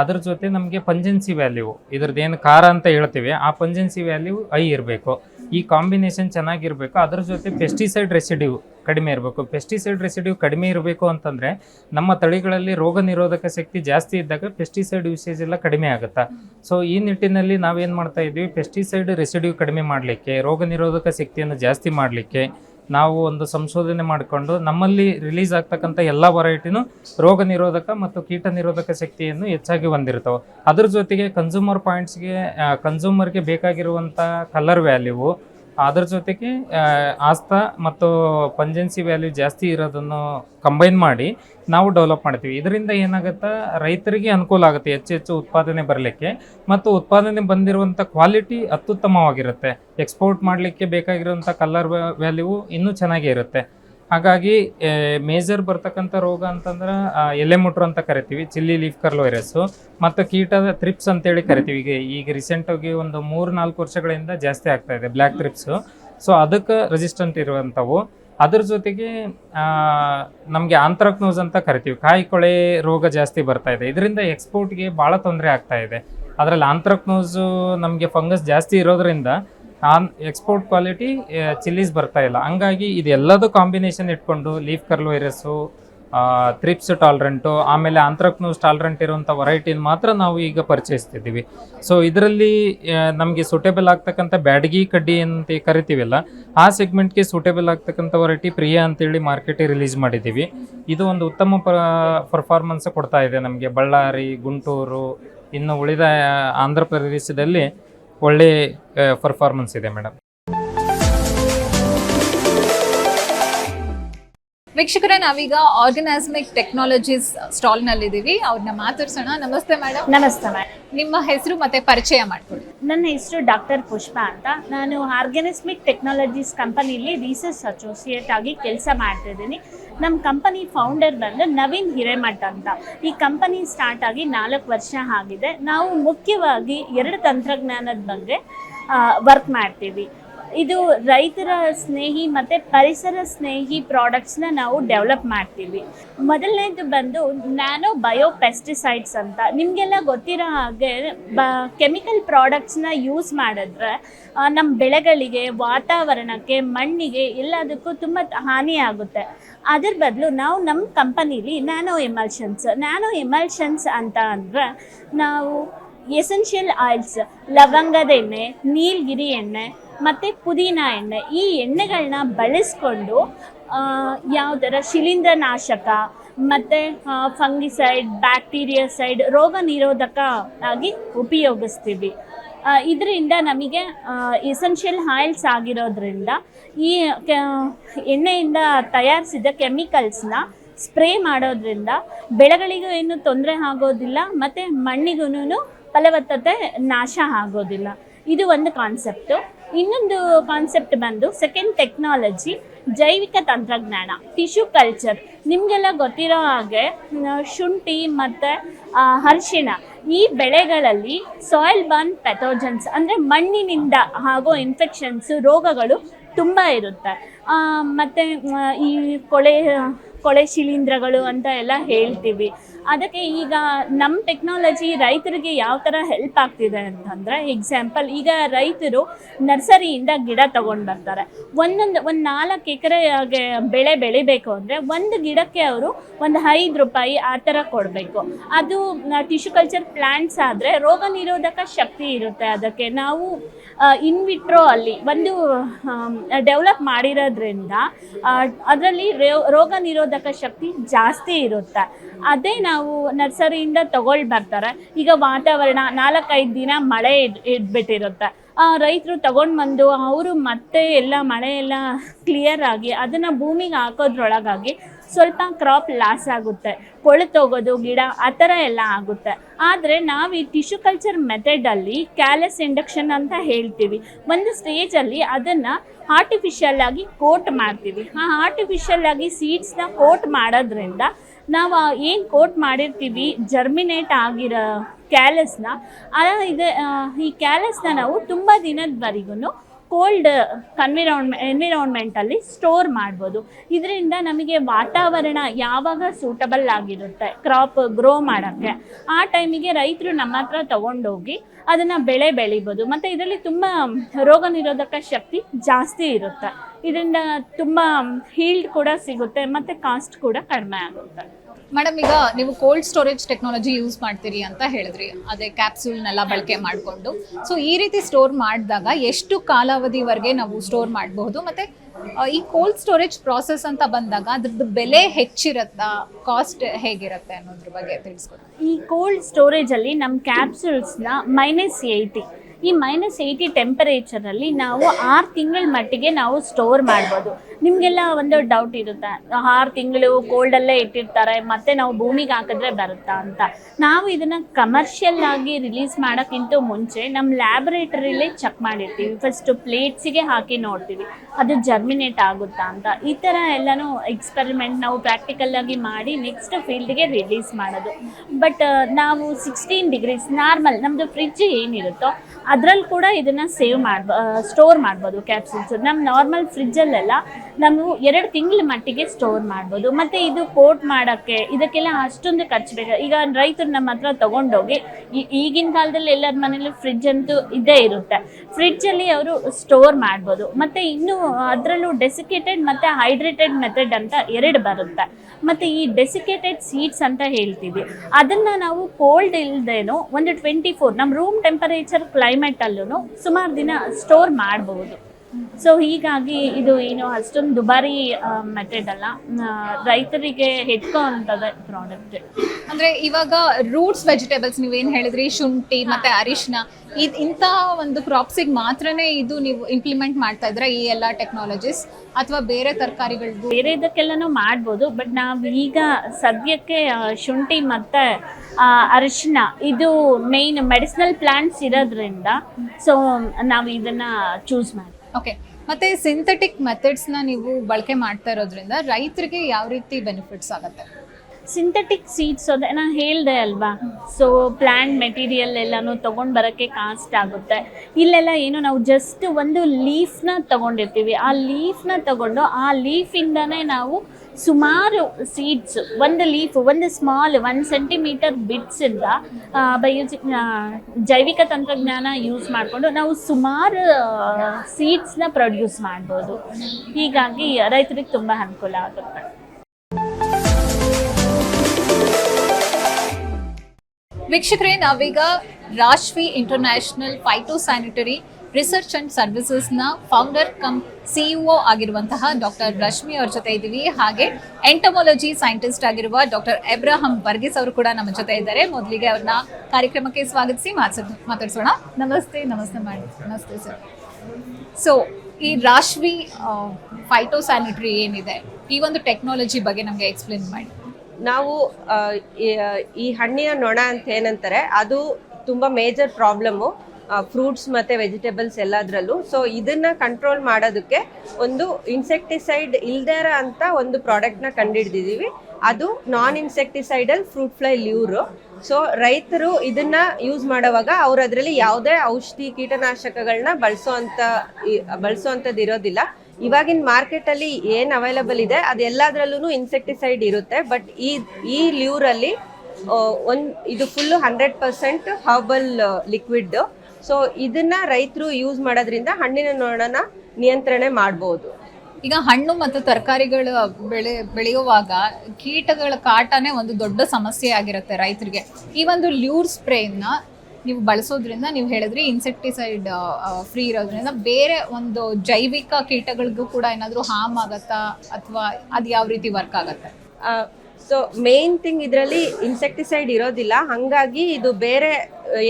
ಅದ್ರ ಜೊತೆ ನಮಗೆ ಪಂಜೆನ್ಸಿ ವ್ಯಾಲ್ಯೂ, ಇದ್ರದ್ದು ಏನು ಖಾರ ಅಂತ ಹೇಳ್ತೀವಿ, ಆ ಪಂಜೆನ್ಸಿ ವ್ಯಾಲ್ಯೂ ಐ ಇರಬೇಕು. ಈ ಕಾಂಬಿನೇಷನ್ ಚೆನ್ನಾಗಿರಬೇಕು, ಅದ್ರ ಜೊತೆ ಪೆಸ್ಟಿಸೈಡ್ ರೆಸಿಡ್ಯೂ ಕಡಿಮೆ ಇರಬೇಕು. ಪೆಸ್ಟಿಸೈಡ್ ರೆಸಿಡ್ಯೂ ಕಡಿಮೆ ಇರಬೇಕು ಅಂತಂದರೆ ನಮ್ಮ ತಳಿಗಳಲ್ಲಿ ರೋಗ ನಿರೋಧಕ ಶಕ್ತಿ ಜಾಸ್ತಿ ಇದ್ದಾಗ ಪೆಸ್ಟಿಸೈಡ್ ಯೂಸೇಜ್ ಎಲ್ಲ ಕಡಿಮೆ ಆಗುತ್ತಾ? ಸೊ ಈ ನಿಟ್ಟಿನಲ್ಲಿ ನಾವೇನು ಮಾಡ್ತಾ ಇದ್ವಿ ಪೆಸ್ಟಿಸೈಡ್ ರೆಸಿಡ್ಯೂ ಕಡಿಮೆ ಮಾಡಲಿಕ್ಕೆ, ರೋಗ ನಿರೋಧಕ ಶಕ್ತಿಯನ್ನು ಜಾಸ್ತಿ ಮಾಡಲಿಕ್ಕೆ ನಾವು ಒಂದು ಸಂಶೋಧನೆ ಮಾಡಿಕೊಂಡು ನಮ್ಮಲ್ಲಿ ರಿಲೀಸ್ ಆಗ್ತಕ್ಕಂಥ ಎಲ್ಲ ವೆರೈಟಿನೂ ರೋಗ ನಿರೋಧಕ ಮತ್ತು ಕೀಟ ನಿರೋಧಕ ಶಕ್ತಿಯನ್ನು ಹೆಚ್ಚಾಗಿ ಹೊಂದಿರ್ತವೆ. ಅದ್ರ ಜೊತೆಗೆ ಕನ್ಸ್ಯೂಮರ್ ಪಾಯಿಂಟ್ಸ್ಗೆ ಕನ್ಸೂಮರ್ಗೆ ಬೇಕಾಗಿರುವಂಥ ಕಲರ್ ವ್ಯಾಲ್ಯೂ ಅದ್ರ ಜೊತೆಗೆ ಆಸ್ತಾ ಮತ್ತು ಪಂಜೆನ್ಸಿ ವ್ಯಾಲ್ಯೂ ಜಾಸ್ತಿ ಇರೋದನ್ನು ಕಂಬೈನ್ ಮಾಡಿ ನಾವು ಡೆವಲಪ್ ಮಾಡ್ತೀವಿ. ಇದರಿಂದ ಏನಾಗುತ್ತೆ, ರೈತರಿಗೆ ಅನುಕೂಲ ಆಗುತ್ತೆ ಹೆಚ್ಚು ಹೆಚ್ಚು ಉತ್ಪಾದನೆ ಬರಲಿಕ್ಕೆ ಮತ್ತು ಉತ್ಪಾದನೆ ಬಂದಿರುವಂಥ ಕ್ವಾಲಿಟಿ ಅತ್ಯುತ್ತಮವಾಗಿರುತ್ತೆ. ಎಕ್ಸ್ಪೋರ್ಟ್ ಮಾಡಲಿಕ್ಕೆ ಬೇಕಾಗಿರುವಂಥ ಕಲರ್ ವ್ಯಾಲ್ಯೂ ಇನ್ನೂ ಚೆನ್ನಾಗೇ ಇರುತ್ತೆ. ಹಾಗಾಗಿ ಮೇಜರ್ ಬರ್ತಕ್ಕಂಥ ರೋಗ ಅಂತಂದ್ರೆ ಎಲೆಮುಟ್ರು ಎಲೆ ಮುಟ್ರು ಅಂತ ಕರಿತೀವಿ, ಚಿಲ್ಲಿ ಲೀಫ್ ಕರ್ಲ್ ವೈರಸ್ಸು, ಮತ್ತು ಕೀಟದ ಥ್ರಿಪ್ಸ್ ಅಂತೇಳಿ ಕರಿತೀವಿ. ಈಗ ಈಗ ರೀಸೆಂಟಾಗಿ ಒಂದು ಮೂರು ನಾಲ್ಕು ವರ್ಷಗಳಿಂದ ಜಾಸ್ತಿ ಆಗ್ತಾ ಇದೆ, ಬ್ಲ್ಯಾಕ್ ಥ್ರಿಪ್ಸು. ಸೊ, ಅದಕ್ಕೆ ರೆಸಿಸ್ಟೆಂಟ್ ಇರುವಂಥವು. ಅದ್ರ ಜೊತೆಗೆ ನಮಗೆ ಆಂಥ್ರಾಕ್ನೋಸ್ ಅಂತ ಕರಿತೀವಿ. ಕಾಯಿ ಕೊಳೆ ರೋಗ ಜಾಸ್ತಿ ಬರ್ತಾ ಇದೆ. ಇದರಿಂದ ಎಕ್ಸ್ಪೋರ್ಟ್ಗೆ ಭಾಳ ತೊಂದರೆ ಆಗ್ತಾ ಇದೆ. ಅದರಲ್ಲಿ ಆಂಥ್ರಾಕ್ನೋಸು ನಮಗೆ ಫಂಗಸ್ ಜಾಸ್ತಿ ಇರೋದ್ರಿಂದ ಆನ್ ಎಕ್ಸ್ಪೋರ್ಟ್ ಕ್ವಾಲಿಟಿ ಚಿಲ್ಲೀಸ್ ಬರ್ತಾ ಇಲ್ಲ. ಹಂಗಾಗಿ ಇದೆಲ್ಲದೂ ಕಾಂಬಿನೇಷನ್ ಇಟ್ಕೊಂಡು leaf curl virus thrips tolerant, ಆಮೇಲೆ ಆಂಥ್ರಾಕ್ನೋಸ್ ಟಾಲ್ರೆಂಟ್ ಇರುವಂಥ ವೆರೈಟಿನ ಮಾತ್ರ ನಾವು ಈಗ ಪರಿಚಯಿಸ್ತಿದ್ದೀವಿ. ಸೊ ಇದರಲ್ಲಿ ನಮಗೆ ಸೂಟೇಬಲ್ ಆಗ್ತಕ್ಕಂಥ ಬ್ಯಾಡಗಿ, ಕಡ್ಡಿ ಅಂತ ಕರಿತೀವಲ್ಲ. ಆ ಸೆಗ್ಮೆಂಟ್ಗೆ ಸೂಟೇಬಲ್ ಆಗ್ತಕ್ಕಂಥ ವೆರೈಟಿ ಪ್ರಿಯಾ ಅಂತೇಳಿ ಮಾರ್ಕೆಟಿಗೆ ರಿಲೀಸ್ ಮಾಡಿದ್ದೀವಿ. ಇದು ಒಂದು ಉತ್ತಮ ಪ, ಪರ್ಫಾರ್ಮೆನ್ಸ್ ಕೊಡ್ತಾ ಇದೆ ನಮಗೆ. ಬಳ್ಳಾರಿ, ಗುಂಟೂರು, ಇನ್ನು ಉಳಿದ ಆಂಧ್ರ ಪ್ರದೇಶದಲ್ಲಿ ಒಳ್ಳೆ ಪರ್ಫಾರ್ಮೆನ್ಸ್ ಇದೆ ಮೇಡಮ್ ವೀಕ್ಷಕರೇ ನಾವೀಗ ಆರ್ಗನೈಸ್ಮಿಕ್ ಟೆಕ್ನಾಲಜೀಸ್ ಸ್ಟಾಲ್ನಲ್ಲಿದ್ದೀವಿ ಅವ್ರನ್ನ ಮಾತಾಡ್ಸೋಣ. ನಮಸ್ತೆ ಮೇಡಮ್ ನಮಸ್ತೆ ಮೇಡಮ್ ನಿಮ್ಮ ಹೆಸರು ಮತ್ತೆ ಪರಿಚಯ ಮಾಡ್ಕೊಡಿ. ನನ್ನ ಹೆಸರು ಡಾಕ್ಟರ್ ಪುಷ್ಪ ಅಂತ. ನಾನು ಆರ್ಗನಿಸ್ಮಿಕ್ ಟೆಕ್ನಾಲಜೀಸ್ ಕಂಪನಿಲಿ ರಿಸರ್ಚ್ ಅಸೋಸಿಯೇಟ್ ಆಗಿ ಕೆಲಸ ಮಾಡ್ತಿದ್ದೀನಿ. ನಮ್ಮ ಕಂಪನಿ ಫೌಂಡರ್ ಬಂದು ನವೀನ್ ಹಿರೇಮಠ್ ಅಂತ. ಈ ಕಂಪನಿ ಸ್ಟಾರ್ಟ್ ಆಗಿ ನಾಲ್ಕು ವರ್ಷ ಆಗಿದೆ. ನಾವು ಮುಖ್ಯವಾಗಿ ಎರಡು ತಂತ್ರಜ್ಞಾನದ ಬಗ್ಗೆ ವರ್ಕ್ ಮಾಡ್ತೀವಿ. ಇದು ರೈತರ ಸ್ನೇಹಿ ಮತ್ತು ಪರಿಸರ ಸ್ನೇಹಿ ಪ್ರಾಡಕ್ಟ್ಸ್ನ ನಾವು ಡೆವಲಪ್ ಮಾಡ್ತೀವಿ. ಮೊದಲನೇದು ಬಂದು ನ್ಯಾನೋ ಬಯೋ ಪೆಸ್ಟಿಸೈಡ್ಸ್ ಅಂತ. ನಿಮಗೆಲ್ಲ ಗೊತ್ತಿರೋ ಹಾಗೆ ಬ ಕೆಮಿಕಲ್ ಪ್ರಾಡಕ್ಟ್ಸ್ನ ಯೂಸ್ ಮಾಡಿದ್ರೆ ನಮ್ಮ ಬೆಳೆಗಳಿಗೆ, ವಾತಾವರಣಕ್ಕೆ, ಮಣ್ಣಿಗೆ ಎಲ್ಲದಕ್ಕೂ ತುಂಬ ಹಾನಿ ಆಗುತ್ತೆ. ಅದ್ರ ಬದಲು ನಾವು ನಮ್ಮ ಕಂಪನೀಲಿ ನ್ಯಾನೋ ಎಮಲ್ಷನ್ಸ್ ನ್ಯಾನೋ ಎಮಲ್ಷನ್ಸ್ ಅಂತ ಅಂದ್ರೆ ನಾವು ಎಸೆನ್ಷಿಯಲ್ ಆಯಿಲ್ಸ್ ಲವಂಗದ ಎಣ್ಣೆ, ನೀಲಗಿರಿ ಎಣ್ಣೆ ಮತ್ತು ಪುದೀನ ಎಣ್ಣೆ. ಈ ಎಣ್ಣೆಗಳನ್ನ ಬಳಸ್ಕೊಂಡು ಯಾವುದರ ಶಿಲೀಂಧ್ರನಾಶಕ ಮತ್ತು ಫಂಗಿಸೈಡ್, ಬ್ಯಾಕ್ಟೀರಿಯಾಸೈಡ್ ರೋಗ ನಿರೋಧಕ ಆಗಿ ಉಪಯೋಗಿಸ್ತೀವಿ ಇದರಿಂದ ನಮಗೆ ಎಸೆನ್ಷಿಯಲ್ ಆಯಿಲ್ಸ್ ಆಗಿರೋದ್ರಿಂದ ಈ ಎಣ್ಣೆಯಿಂದ ತಯಾರಿಸಿದ ಕೆಮಿಕಲ್ಸ್ನ ಸ್ಪ್ರೇ ಮಾಡೋದ್ರಿಂದ ಬೆಳೆಗಳಿಗೂ ಏನು ತೊಂದರೆ ಆಗೋದಿಲ್ಲ, ಮತ್ತು ಮಣ್ಣಿಗೂ ಫಲವತ್ತತೆ ನಾಶ ಆಗೋದಿಲ್ಲ. ಇದು ಒಂದು ಕಾನ್ಸೆಪ್ಟು. ಇನ್ನೊಂದು ಕಾನ್ಸೆಪ್ಟ್ ಬಂದು ಸೆಕೆಂಡ್ ಟೆಕ್ನಾಲಜಿ ಜೈವಿಕ ತಂತ್ರಜ್ಞಾನ ಟಿಶ್ಯೂ ಕಲ್ಚರ್ ನಿಮಗೆಲ್ಲ ಗೊತ್ತಿರೋ ಹಾಗೆ ಶುಂಠಿ ಮತ್ತು ಅರಿಶಿಣ ಈ ಬೆಳೆಗಳಲ್ಲಿ ಸಾಯಿಲ್ ಬರ್ನ್ ಪೆಥೋಜನ್ಸ್ ಅಂದರೆ ಮಣ್ಣಿನಿಂದ ಆಗೋ ಇನ್ಫೆಕ್ಷನ್ಸ್ ರೋಗಗಳು ತುಂಬ ಇರುತ್ತೆ. ಮತ್ತು ಈ ಕೊಳೆ ಕೊಳೆ ಶಿಲೀಂಧ್ರಗಳು ಅಂತ ಎಲ್ಲ ಹೇಳ್ತೀವಿ. ಅದಕ್ಕೆ ಈಗ ನಮ್ಮ ಟೆಕ್ನಾಲಜಿ ರೈತರಿಗೆ ಯಾವ ಥರ ಹೆಲ್ಪ್ ಆಗ್ತಿದೆ ಅಂತಂದರೆ ಎಕ್ಸಾಂಪಲ್ ಈಗ ರೈತರು ನರ್ಸರಿಯಿಂದ ಗಿಡ ತಗೊಂಡು ಬರ್ತಾರೆ. ಒಂದೊಂದು, ಒಂದು ನಾಲ್ಕು ಎಕರೆಗೆ ಬೆಳೆ ಬೆಳಿಬೇಕು ಅಂದರೆ ಒಂದು ಗಿಡಕ್ಕೆ ಅವರು ಒಂದು ಐದು ರೂಪಾಯಿ ಆ ಥರ ಕೊಡಬೇಕು. ಅದು ಟಿಶ್ಯೂ ಕಲ್ಚರ್ ಪ್ಲ್ಯಾಂಟ್ಸ್ ಆದರೆ ರೋಗ ನಿರೋಧಕ ಶಕ್ತಿ ಇರುತ್ತೆ ಅದಕ್ಕೆ. ನಾವು ಇನ್ವಿಟ್ರೋ ಅಲ್ಲಿ ಒಂದು ಡೆವಲಪ್ ಮಾಡಿರೋದ್ರಿಂದ ಅದರಲ್ಲಿ ರೋಗ ನಿರೋಧಕ ಶಕ್ತಿ ಜಾಸ್ತಿ ಇರುತ್ತೆ. ಅದೇ ನಾವು ನರ್ಸರಿಯಿಂದ ತಗೊಳ್ ಬರ್ತಾರೆ ಈಗ ವಾತಾವರಣ ನಾಲ್ಕೈದು ದಿನ ಮಳೆ ಇಡ್ಬಿಟ್ಟಿರುತ್ತೆ ಆ, ರೈತರು ತಗೊಂಡು ಬಂದು ಅವರು ಮತ್ತೆ ಎಲ್ಲ ಮಳೆ ಎಲ್ಲ ಕ್ಲಿಯರ್ ಆಗಿ ಅದನ್ನು ಭೂಮಿಗೆ ಹಾಕೋದ್ರೊಳಗಾಗಿ ಸ್ವಲ್ಪ ಕ್ರಾಪ್ ಲಾಸ್ ಆಗುತ್ತೆ. ಕೊಳೆತೋಗೋದು ಗಿಡ ಆ ಥರ ಎಲ್ಲ ಆಗುತ್ತೆ. ಆದರೆ ನಾವು ಈ ಟಿಶ್ಯೂ ಕಲ್ಚರ್ ಮೆಥಡಲ್ಲಿ ಕ್ಯಾಲೆಸ್ ಇಂಡಕ್ಷನ್ ಅಂತ ಹೇಳ್ತೀವಿ. ಒಂದು ಸ್ಟೇಜಲ್ಲಿ ಅದನ್ನು ಆರ್ಟಿಫಿಷಿಯಲ್ ಆಗಿ ಕೋಟ್ ಮಾಡ್ತೀವಿ. ಆ ಆರ್ಟಿಫಿಷಿಯಲ್ ಆಗಿ ಸೀಡ್ಸ್ನ ಕೋಟ್ ಮಾಡೋದ್ರಿಂದ ನಾವು ಏನು ಕೋಟ್ ಮಾಡಿರ್ತೀವಿ ಜರ್ಮಿನೇಟ್ ಆಗಿರೋ ಕ್ಯಾಲಸ್ನ ಇದು ಈ ಕ್ಯಾಲಸ್ನ ನಾವು ತುಂಬ ದಿನದವರೆಗೂ ಕೋಲ್ಡ್ ಕನ್ವಿರೌನ್ಮೆ ಎನ್ವಿರೌನ್ಮೆಂಟಲ್ಲಿ ಸ್ಟೋರ್ ಮಾಡ್ಬೋದು. ಇದರಿಂದ ನಮಗೆ ವಾತಾವರಣ ಯಾವಾಗ ಸೂಟಬಲ್ ಆಗಿರುತ್ತೆ ಕ್ರಾಪ್ ಗ್ರೋ ಮಾಡೋಕ್ಕೆ. ಆ ಟೈಮಿಗೆ ರೈತರು ನಮ್ಮ ಹತ್ರ ತೊಗೊಂಡೋಗಿ ಅದನ್ನು ಬೆಳೆ ಬೆಳಿಬೋದು. ಮತ್ತು ಇದರಲ್ಲಿ ತುಂಬ ರೋಗ ನಿರೋಧಕ ಶಕ್ತಿ ಜಾಸ್ತಿ ಇರುತ್ತೆ. ಇದರಿಂದ ತುಂಬ ಹೀಲ್ಡ್ ಕೂಡ ಸಿಗುತ್ತೆ, ಮತ್ತು ಕಾಸ್ಟ್ ಕೂಡ ಕಡಿಮೆ ಆಗುತ್ತೆ. ಮೇಡಮ್ ಈಗ ನೀವು ಕೋಲ್ಡ್ ಸ್ಟೋರೇಜ್ ಟೆಕ್ನಾಲಜಿ ಯೂಸ್ ಮಾಡ್ತೀರಿ ಅಂತ ಹೇಳಿದ್ರಿ. ಅದೇ ಕ್ಯಾಪ್ಸೂಲ್ನೆಲ್ಲ ಬಳಕೆ ಮಾಡಿಕೊಂಡು. ಸೊ ಈ ರೀತಿ ಸ್ಟೋರ್ ಮಾಡಿದಾಗ ಎಷ್ಟು ಕಾಲಾವಧಿವರೆಗೆ ನಾವು ಸ್ಟೋರ್ ಮಾಡಬಹುದು? ಮತ್ತೆ ಈ ಕೋಲ್ಡ್ ಸ್ಟೋರೇಜ್ ಪ್ರಾಸೆಸ್ ಅಂತ ಬಂದಾಗ ಅದ್ರದ್ದು ಬೆಲೆ ಹೆಚ್ಚಿರತ್ತಾ? ಕಾಸ್ಟ್ ಹೇಗಿರುತ್ತೆ ಅನ್ನೋದ್ರ ಬಗ್ಗೆ ತಿಳಿಸ್ಕೊಡಿ ಈ ಕೋಲ್ಡ್ ಸ್ಟೋರೇಜಲ್ಲಿ ನಮ್ಮ ಕ್ಯಾಪ್ಸೂಲ್ಸ್ನ ಮೈನಸ್ ಏಯ್ಟಿ ಈ ಮೈನಸ್ ಏಯ್ಟಿ ಟೆಂಪರೇಚರಲ್ಲಿ ನಾವು ಆರು ತಿಂಗಳ ಮಟ್ಟಿಗೆ ನಾವು ಸ್ಟೋರ್ ಮಾಡ್ಬೋದು. ನಿಮಗೆಲ್ಲ ಒಂದು ಡೌಟ್ ಇರುತ್ತೆ? ಆರು ತಿಂಗಳು ಕೋಲ್ಡಲ್ಲೇ ಇಟ್ಟಿರ್ತಾರೆ, ಮತ್ತೆ ನಾವು ಭೂಮಿಗೆ ಹಾಕಿದ್ರೆ ಬರುತ್ತಾ ಅಂತ. ನಾವು ಇದನ್ನು ಕಮರ್ಷಿಯಲ್ ಆಗಿ ರಿಲೀಸ್ ಮಾಡೋಕ್ಕಿಂತ ಮುಂಚೆ ನಮ್ಮ ಲ್ಯಾಬ್ರೇಟರಿಲೇ ಚೆಕ್ ಮಾಡಿರ್ತೀವಿ. ಫಸ್ಟು ಪ್ಲೇಟ್ಸಿಗೆ ಹಾಕಿ ನೋಡ್ತೀವಿ. ಅದು ಜರ್ಮಿನೇಟ್ ಆಗುತ್ತಾ ಅಂತ. ಈ ಥರ ಎಲ್ಲನೂ ಎಕ್ಸ್ಪೆರಿಮೆಂಟ್ ನಾವು ಪ್ರಾಕ್ಟಿಕಲ್ ಆಗಿ ಮಾಡಿ ನೆಕ್ಸ್ಟ್ ಫೀಲ್ಡ್ಗೆ ರಿಲೀಸ್ ಮಾಡೋದು. ಬಟ್ ನಾವು ಸಿಕ್ಸ್ಟೀನ್ ಡಿಗ್ರೀಸ್ ನಾರ್ಮಲ್ ನಮ್ಮದು ಫ್ರಿಜ್ ಏನಿರುತ್ತೋ ಅದರಲ್ಲಿ ಕೂಡ ಇದನ್ನ ಸೇವ್ ಮಾಡ್ಬ ಸ್ಟೋರ್ ಮಾಡ್ಬೋದು ಕ್ಯಾಪ್ಸೂಲ್ಸ್ ನಮ್ಮ ನಾರ್ಮಲ್ ಫ್ರಿಜ್ಜಲ್ಲೆಲ್ಲ ನಾವು ಎರಡು ತಿಂಗಳ ಮಟ್ಟಿಗೆ ಸ್ಟೋರ್ ಮಾಡ್ಬೋದು. ಮತ್ತು ಇದು ಕೋಟ್ ಮಾಡೋಕ್ಕೆ ಇದಕ್ಕೆಲ್ಲ ಅಷ್ಟೊಂದು ಖರ್ಚು ಬೇಕು ಈಗ ರೈತರು ನಮ್ಮ ಹತ್ರ ತಗೊಂಡೋಗಿ ಈಗಿನ ಕಾಲದಲ್ಲಿ ಎಲ್ಲರ ಮನೇಲಿ ಫ್ರಿಜ್ ಅಂತೂ ಇದ್ದೇ ಇರುತ್ತೆ. ಫ್ರಿಡ್ಜಲ್ಲಿ ಅವರು ಸ್ಟೋರ್ ಮಾಡ್ಬೋದು. ಮತ್ತು ಇನ್ನು ಅದರಲ್ಲೂ ಡೆಸಿಕೇಟೆಡ್ ಮತ್ತು ಹೈಡ್ರೇಟೆಡ್ ಮೆಥಡ್ ಅಂತ ಎರಡು ಬರುತ್ತೆ. ಮತ್ತು ಈ ಡೆಸಿಕೇಟೆಡ್ ಸೀಡ್ಸ್ ಅಂತ ಹೇಳ್ತೀವಿ. ಅದನ್ನು ನಾವು ಕೋಲ್ಡ್ ಇಲ್ಲದೇನೋ ಒಂದು ಟ್ವೆಂಟಿ ಫೋರ್ ನಮ್ಮ ರೂಮ್ ಟೆಂಪರೇಚರ್ ಕ್ಲೈಮೇಟಲ್ಲೂ ಸುಮಾರು ದಿನ ಸ್ಟೋರ್ ಮಾಡಬಹುದು ಸೊ ಹೀಗಾಗಿ ಇದು ಏನು ಅಷ್ಟೊಂದು ದುಬಾರಿ ಮೆಥಡ್ ಅಲ್ಲ. ರೈತರಿಗೆ ರೈತರಿಗೆ ಅಂತದ ಪ್ರಾಡಕ್ಟ್ ಅಂದ್ರೆ ಇವಾಗ ರೂಟ್ಸ್ ವೆಜಿಟೇಬಲ್ಸ್ ನೀವೇನ್ ಹೇಳಿದ್ರಿ? ಶುಂಠಿ ಮತ್ತೆ ಅರಿಶಿನ ಇದು ಇಂಥ ಒಂದು ಕ್ರಾಪ್ಸಿಗೆ ಮಾತ್ರನೇ ಇದು ನೀವು ಇಂಪ್ಲಿಮೆಂಟ್ ಮಾಡ್ತಾ ಇದ್ರೆ ಈ ಎಲ್ಲ ಟೆಕ್ನಾಲಜೀಸ್ ಅಥವಾ ಬೇರೆ ತರಕಾರಿಗಳಿಗೂ? ಬೇರೆ ಇದಕ್ಕೆಲ್ಲನೂ ಮಾಡ್ಬೋದು ಬಟ್ ನಾವು ಈಗ ಸದ್ಯಕ್ಕೆ ಶುಂಠಿ ಮತ್ತು ಅರಿಶಿನ ಇದು ಮೇಯ್ನ್ ಮೆಡಿಸಿನಲ್ ಪ್ಲಾಂಟ್ಸ್ ಇರೋದ್ರಿಂದ ಸೊ ನಾವು ಇದನ್ನು ಚೂಸ್ ಮಾಡಿ ಓಕೆ ಮತ್ತೆ ಸಿಂಥೆಟಿಕ್ ಮೆಥಡ್ಸ್ನ ನೀವು ಬಳಕೆ ಮಾಡ್ತಾ ಇರೋದ್ರಿಂದ ರೈತರಿಗೆ ಯಾವ ರೀತಿ ಬೆನಿಫಿಟ್ಸ್ ಆಗುತ್ತೆ? ಸಿಂಥೆಟಿಕ್ ಸೀಡ್ಸ್ ಅದೇ ನಾನು ಹೇಳಿದೆ ಅಲ್ವಾ? ಸೊ ಪ್ಲ್ಯಾಂಟ್ ಮೆಟೀರಿಯಲ್ ಎಲ್ಲನೂ ತೊಗೊಂಡು ಬರೋಕ್ಕೆ ಕಾಸ್ಟ್ ಆಗುತ್ತೆ. ಇಲ್ಲೆಲ್ಲ ಏನು, ನಾವು ಜಸ್ಟ್ ಒಂದು ಲೀಫ್ನ ತೊಗೊಂಡಿರ್ತೀವಿ. ಆ ಲೀಫ್ನ ತಗೊಂಡು ಆ ಲೀಫಿಂದನೇ ನಾವು ಸುಮಾರು ಸೀಡ್ಸ್ ಒಂದು ಲೀಫ್ ಒಂದು ಸ್ಮಾಲ್ ಒನ್ ಸೆಂಟಿಮೀಟರ್ ಬಿಟ್ಸಿಂದ ಬೈ ಬಯೋ ಜೈವಿಕ ತಂತ್ರಜ್ಞಾನ ಯೂಸ್ ಮಾಡಿಕೊಂಡು ನಾವು ಸುಮಾರು ಸೀಡ್ಸ್ನ ಪ್ರೊಡ್ಯೂಸ್ ಮಾಡ್ಬೋದು. ಹೀಗಾಗಿ ರೈತರಿಗೆ ತುಂಬ ಅನುಕೂಲ ಆಗುತ್ತೆ. ವೀಕ್ಷಕರೇ, ನಾವೀಗ Rashvi international phytosanitary research and ಸರ್ವಿಸಸ್ನ founder cum CEO ಆಗಿರುವಂತಹ ಡಾಕ್ಟರ್ ರಶ್ಮಿ ಅವ್ರ ಜೊತೆ ಇದ್ದೀವಿ. ಹಾಗೆ ಎಂಟಮೊಲಜಿ ಸೈಂಟಿಸ್ಟ್ ಆಗಿರುವ ಡಾಕ್ಟರ್ ಎಬ್ರಾಹಂ ವರ್ಗೀಸ್ ಅವರು ಕೂಡ ನಮ್ಮ ಜೊತೆ ಇದ್ದಾರೆ. ಮೊದಲಿಗೆ ಅವ್ರನ್ನ ಕಾರ್ಯಕ್ರಮಕ್ಕೆ ಸ್ವಾಗತಿಸಿ ಮಾತಾಡ್ ಮಾತಾಡ್ಸೋಣ. ನಮಸ್ತೆ ನಮಸ್ತೆ ಮಾಡಿ ನಮಸ್ತೆ ಸರ್. ಸೊ ಈ ರಾಶ್ವಿ ಫೈಟೋ ಸ್ಯಾನಿಟರಿ ಏನಿದೆ? ಈ ಒಂದು ಟೆಕ್ನಾಲಜಿ ಬಗ್ಗೆ ನಮಗೆ ಎಕ್ಸ್ಪ್ಲೇನ್ ಮಾಡಿ. ನಾವು ಈ ಹಣ್ಣಿನ ನೊಣ ಅಂತ ಏನಂತಾರೆ, ಅದು ತುಂಬ ಮೇಜರ್ ಪ್ರಾಬ್ಲಮ್ಮು ಫ್ರೂಟ್ಸ್ ಮತ್ತು ವೆಜಿಟೇಬಲ್ಸ್ ಎಲ್ಲದರಲ್ಲೂ. ಸೊ ಇದನ್ನ ಕಂಟ್ರೋಲ್ ಮಾಡೋದಕ್ಕೆ ಒಂದು ಇನ್ಸೆಕ್ಟಿಸೈಡ್ ಇಲ್ದೇ ಇರೋ ಅಂತ ಒಂದು ಪ್ರಾಡಕ್ಟ್ನ ಕಂಡುಹಿಡ್ದಿದ್ದೀವಿ ಅದು non insecticidal fruit fly lure so ರೈತರು ಇದನ್ನ ಯೂಸ್ ಮಾಡುವಾಗ ಅವ್ರು ಅದರಲ್ಲಿ ಯಾವುದೇ ಔಷಧಿ ಕೀಟನಾಶಕಗಳನ್ನ ಬಳಸೋ ಅಂತ ಬಳಸೋ ಇರೋದಿಲ್ಲ. ಇವಾಗಿನ ಮಾರ್ಕೆಟಲ್ಲಿ ಏನು ಅವೈಲಬಲ್ ಇದೆ ಅದೆಲ್ಲದರಲ್ಲೂ ಇನ್ಸೆಕ್ಟಿಸೈಡ್ ಇರುತ್ತೆ. ಬಟ್ ಈ ಈ ಲ್ಯೂರಲ್ಲಿ ಒಂದು, ಇದು full hundred percent herbal liquid so ಇದನ್ನ ರೈತರು ಯೂಸ್ ಮಾಡೋದ್ರಿಂದ ಹಣ್ಣಿನ ನೋಣನ ನಿಯಂತ್ರಣೆ ಮಾಡಬಹುದು ಈಗ ಹಣ್ಣು ಮತ್ತು ತರಕಾರಿಗಳು ಬೆಳೆ ಬೆಳೆಯುವಾಗ ಕೀಟಗಳ ಕಾಟನೇ ಒಂದು ದೊಡ್ಡ ಸಮಸ್ಯೆ ಆಗಿರುತ್ತೆ ರೈತರಿಗೆ. ಈ ಒಂದು ಲ್ಯೂರ್ ಸ್ಪ್ರೇನ ನೀವು ಬಳಸೋದ್ರಿಂದ ನೀವು ಹೇಳಿದ್ರಿ ಇನ್ಸೆಕ್ಟಿಸೈಡ್ ಫ್ರೀ ಇರೋದ್ರಿಂದ ಬೇರೆ ಒಂದು ಜೈವಿಕ ಕೀಟಗಳಿಗೂ ಕೂಡ ಏನಾದರೂ ಹಾರ್ಮ್ ಆಗತ್ತಾ ಅಥವಾ ಅದು ಯಾವ ರೀತಿ ವರ್ಕ್ ಆಗತ್ತೆ? ಸೊ ಮೇನ್ ಥಿಂಗ್ ಇದರಲ್ಲಿ ಇನ್ಸೆಕ್ಟಿಸೈಡ್ ಇರೋದಿಲ್ಲ. ಹಾಗಾಗಿ ಇದು ಬೇರೆ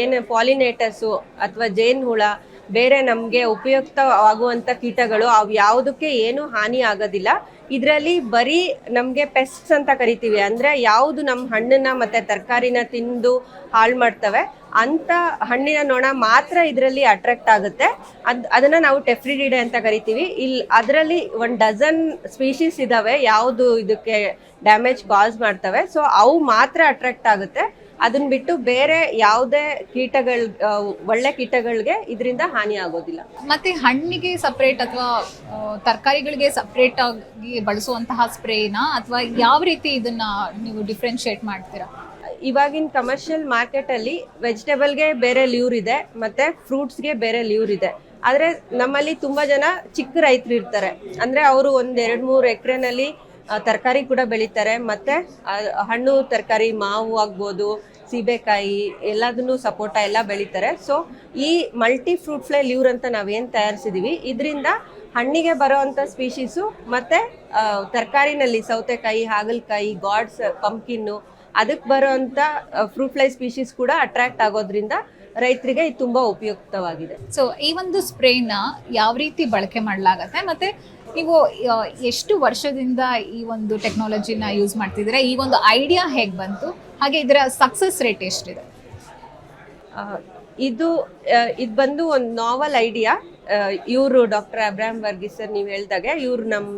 ಏನು ಪಾಲಿನೇಟರ್ಸು ಅಥವಾ ಜೇನು ಹುಳ ಬೇರೆ ನಮಗೆ ಉಪಯುಕ್ತವಾಗುವಂಥ ಕೀಟಗಳು ಅವು ಯಾವುದಕ್ಕೆ ಏನು ಹಾನಿ ಆಗೋದಿಲ್ಲ. ಇದರಲ್ಲಿ ಬರೀ ನಮಗೆ ಪೆಸ್ಟ್ಸ್ ಅಂತ ಕರಿತೀವಿ. ಅಂದರೆ ಯಾವುದು ನಮ್ಮ ಹಣ್ಣನ್ನ ಮತ್ತು ತರಕಾರಿನ ತಿಂದು ಹಾಳು ಮಾಡ್ತವೆ ಅಂಥ ಹಣ್ಣಿನ ನೊಣ ಮಾತ್ರ ಇದರಲ್ಲಿ ಅಟ್ರಾಕ್ಟ್ ಆಗುತ್ತೆ. ಅದು, ಅದನ್ನು ನಾವು ಟೆಫ್ರಿಡಿಡೆ ಅಂತ ಕರಿತೀವಿ. ಇಲ್ಲಿ ಅದರಲ್ಲಿ ಒಂದು ಡಜನ್ ಸ್ಪೀಶೀಸ್ ಇದಾವೆ. ಯಾವುದು ಇದಕ್ಕೆ ಡ್ಯಾಮೇಜ್ ಕಾಸ್ ಮಾಡ್ತವೆ. ಸೊ ಅವು ಮಾತ್ರ ಅಟ್ರಾಕ್ಟ್ ಆಗುತ್ತೆ. ಅದನ್ನ ಬಿಟ್ಟು ಬೇರೆ ಯಾವುದೇ ಕೀಟಗಳ ಒಳ್ಳೆ ಕೀಟಗಳಿಗೆ ಇದರಿಂದ ಹಾನಿ ಆಗೋದಿಲ್ಲ. ಮತ್ತೆ ಹಣ್ಣಿಗೆ ಸಪ್ರೇಟ್ ಅಥವಾ ತರಕಾರಿಗಳಿಗೆ ಸಪ್ರೇಟ್ ಆಗಿ ಬಳಸುವಂತಹ ಸ್ಪ್ರೇನಾ? ಅಥವಾ ಯಾವ ರೀತಿ ಇದನ್ನ ನೀವು ಡಿಫ್ರೆನ್ಶಿಯೇಟ್ ಮಾಡ್ತೀರಾ? ಇವಾಗಿನ ಕಮರ್ಷಿಯಲ್ ಮಾರ್ಕೆಟಲ್ಲಿ ವೆಜಿಟೇಬಲ್ಗೆ ಬೇರೆ ಲ್ಯೂರ್ ಇದೆ ಮತ್ತು ಫ್ರೂಟ್ಸ್ಗೆ ಬೇರೆ ಲ್ಯೂರ್ ಇದೆ. ಆದರೆ ನಮ್ಮಲ್ಲಿ ತುಂಬ ಜನ ಚಿಕ್ಕ ರೈತರು ಇರ್ತಾರೆ. ಅಂದರೆ ಅವರು ಒಂದು ಎರಡು ಮೂರು ಎಕರೆನಲ್ಲಿ ತರಕಾರಿ ಕೂಡ ಬೆಳೀತಾರೆ. ಮತ್ತೆ ಹಣ್ಣು, ತರಕಾರಿ, ಮಾವು ಆಗ್ಬೋದು, ಸೀಬೆಕಾಯಿ ಎಲ್ಲದನ್ನು ಸಪೋಟ ಎಲ್ಲ ಬೆಳೀತಾರೆ. ಸೊ ಈ ಮಲ್ಟಿ ಫ್ರೂಟ್ ಫ್ಲೈ ಲ್ಯೂರ್ ಅಂತ ನಾವೇನು ತಯಾರಿಸಿದೀವಿ, ಇದರಿಂದ ಹಣ್ಣಿಗೆ ಬರೋವಂಥ ಸ್ಪೀಶೀಸು ಮತ್ತು ತರಕಾರಿನಲ್ಲಿ ಸೌತೆಕಾಯಿ, ಹಾಗಲಕಾಯಿ ಗಾಡ್ಸ್ ಪಂಪ್ಕಿನ್ನು ಅದಕ್ಕೆ ಬರೋವಂಥ ಫ್ರೂಟ್ ಫ್ಲೈ ಸ್ಪೀಶೀಸ್ ಕೂಡ ಅಟ್ರಾಕ್ಟ್ ಆಗೋದ್ರಿಂದ ರೈತರಿಗೆ ಇದು ತುಂಬ ಉಪಯುಕ್ತವಾಗಿದೆ. ಸೊ ಈ ಒಂದು ಸ್ಪ್ರೇನ ಯಾವ ರೀತಿ ಬಳಕೆ ಮಾಡಲಾಗತ್ತೆ, ಮತ್ತೆ ನೀವು ಎಷ್ಟು ವರ್ಷದಿಂದ ಈ ಒಂದು ಟೆಕ್ನಾಲಜಿನ ಯೂಸ್ ಮಾಡ್ತಿದ್ದೀರಾ? ಈ ಒಂದು ಐಡಿಯಾ ಹೇಗೆ ಬಂತು? ಹಾಗೆ ಇದರ ಸಕ್ಸಸ್ ರೇಟ್ ಎಷ್ಟಿದೆ? ಇದು ಇದು ಬಂದು ಒಂದು ನಾವಲ್ ಐಡಿಯಾ ಇವರು ಡಾಕ್ಟರ್ ಅಬ್ರಾಹಿಂ ವರ್ಗೀಸ್ ಸರ್ ನೀವು ಹೇಳ್ದಾಗೆ, ಇವ್ರು ನಮ್ಮ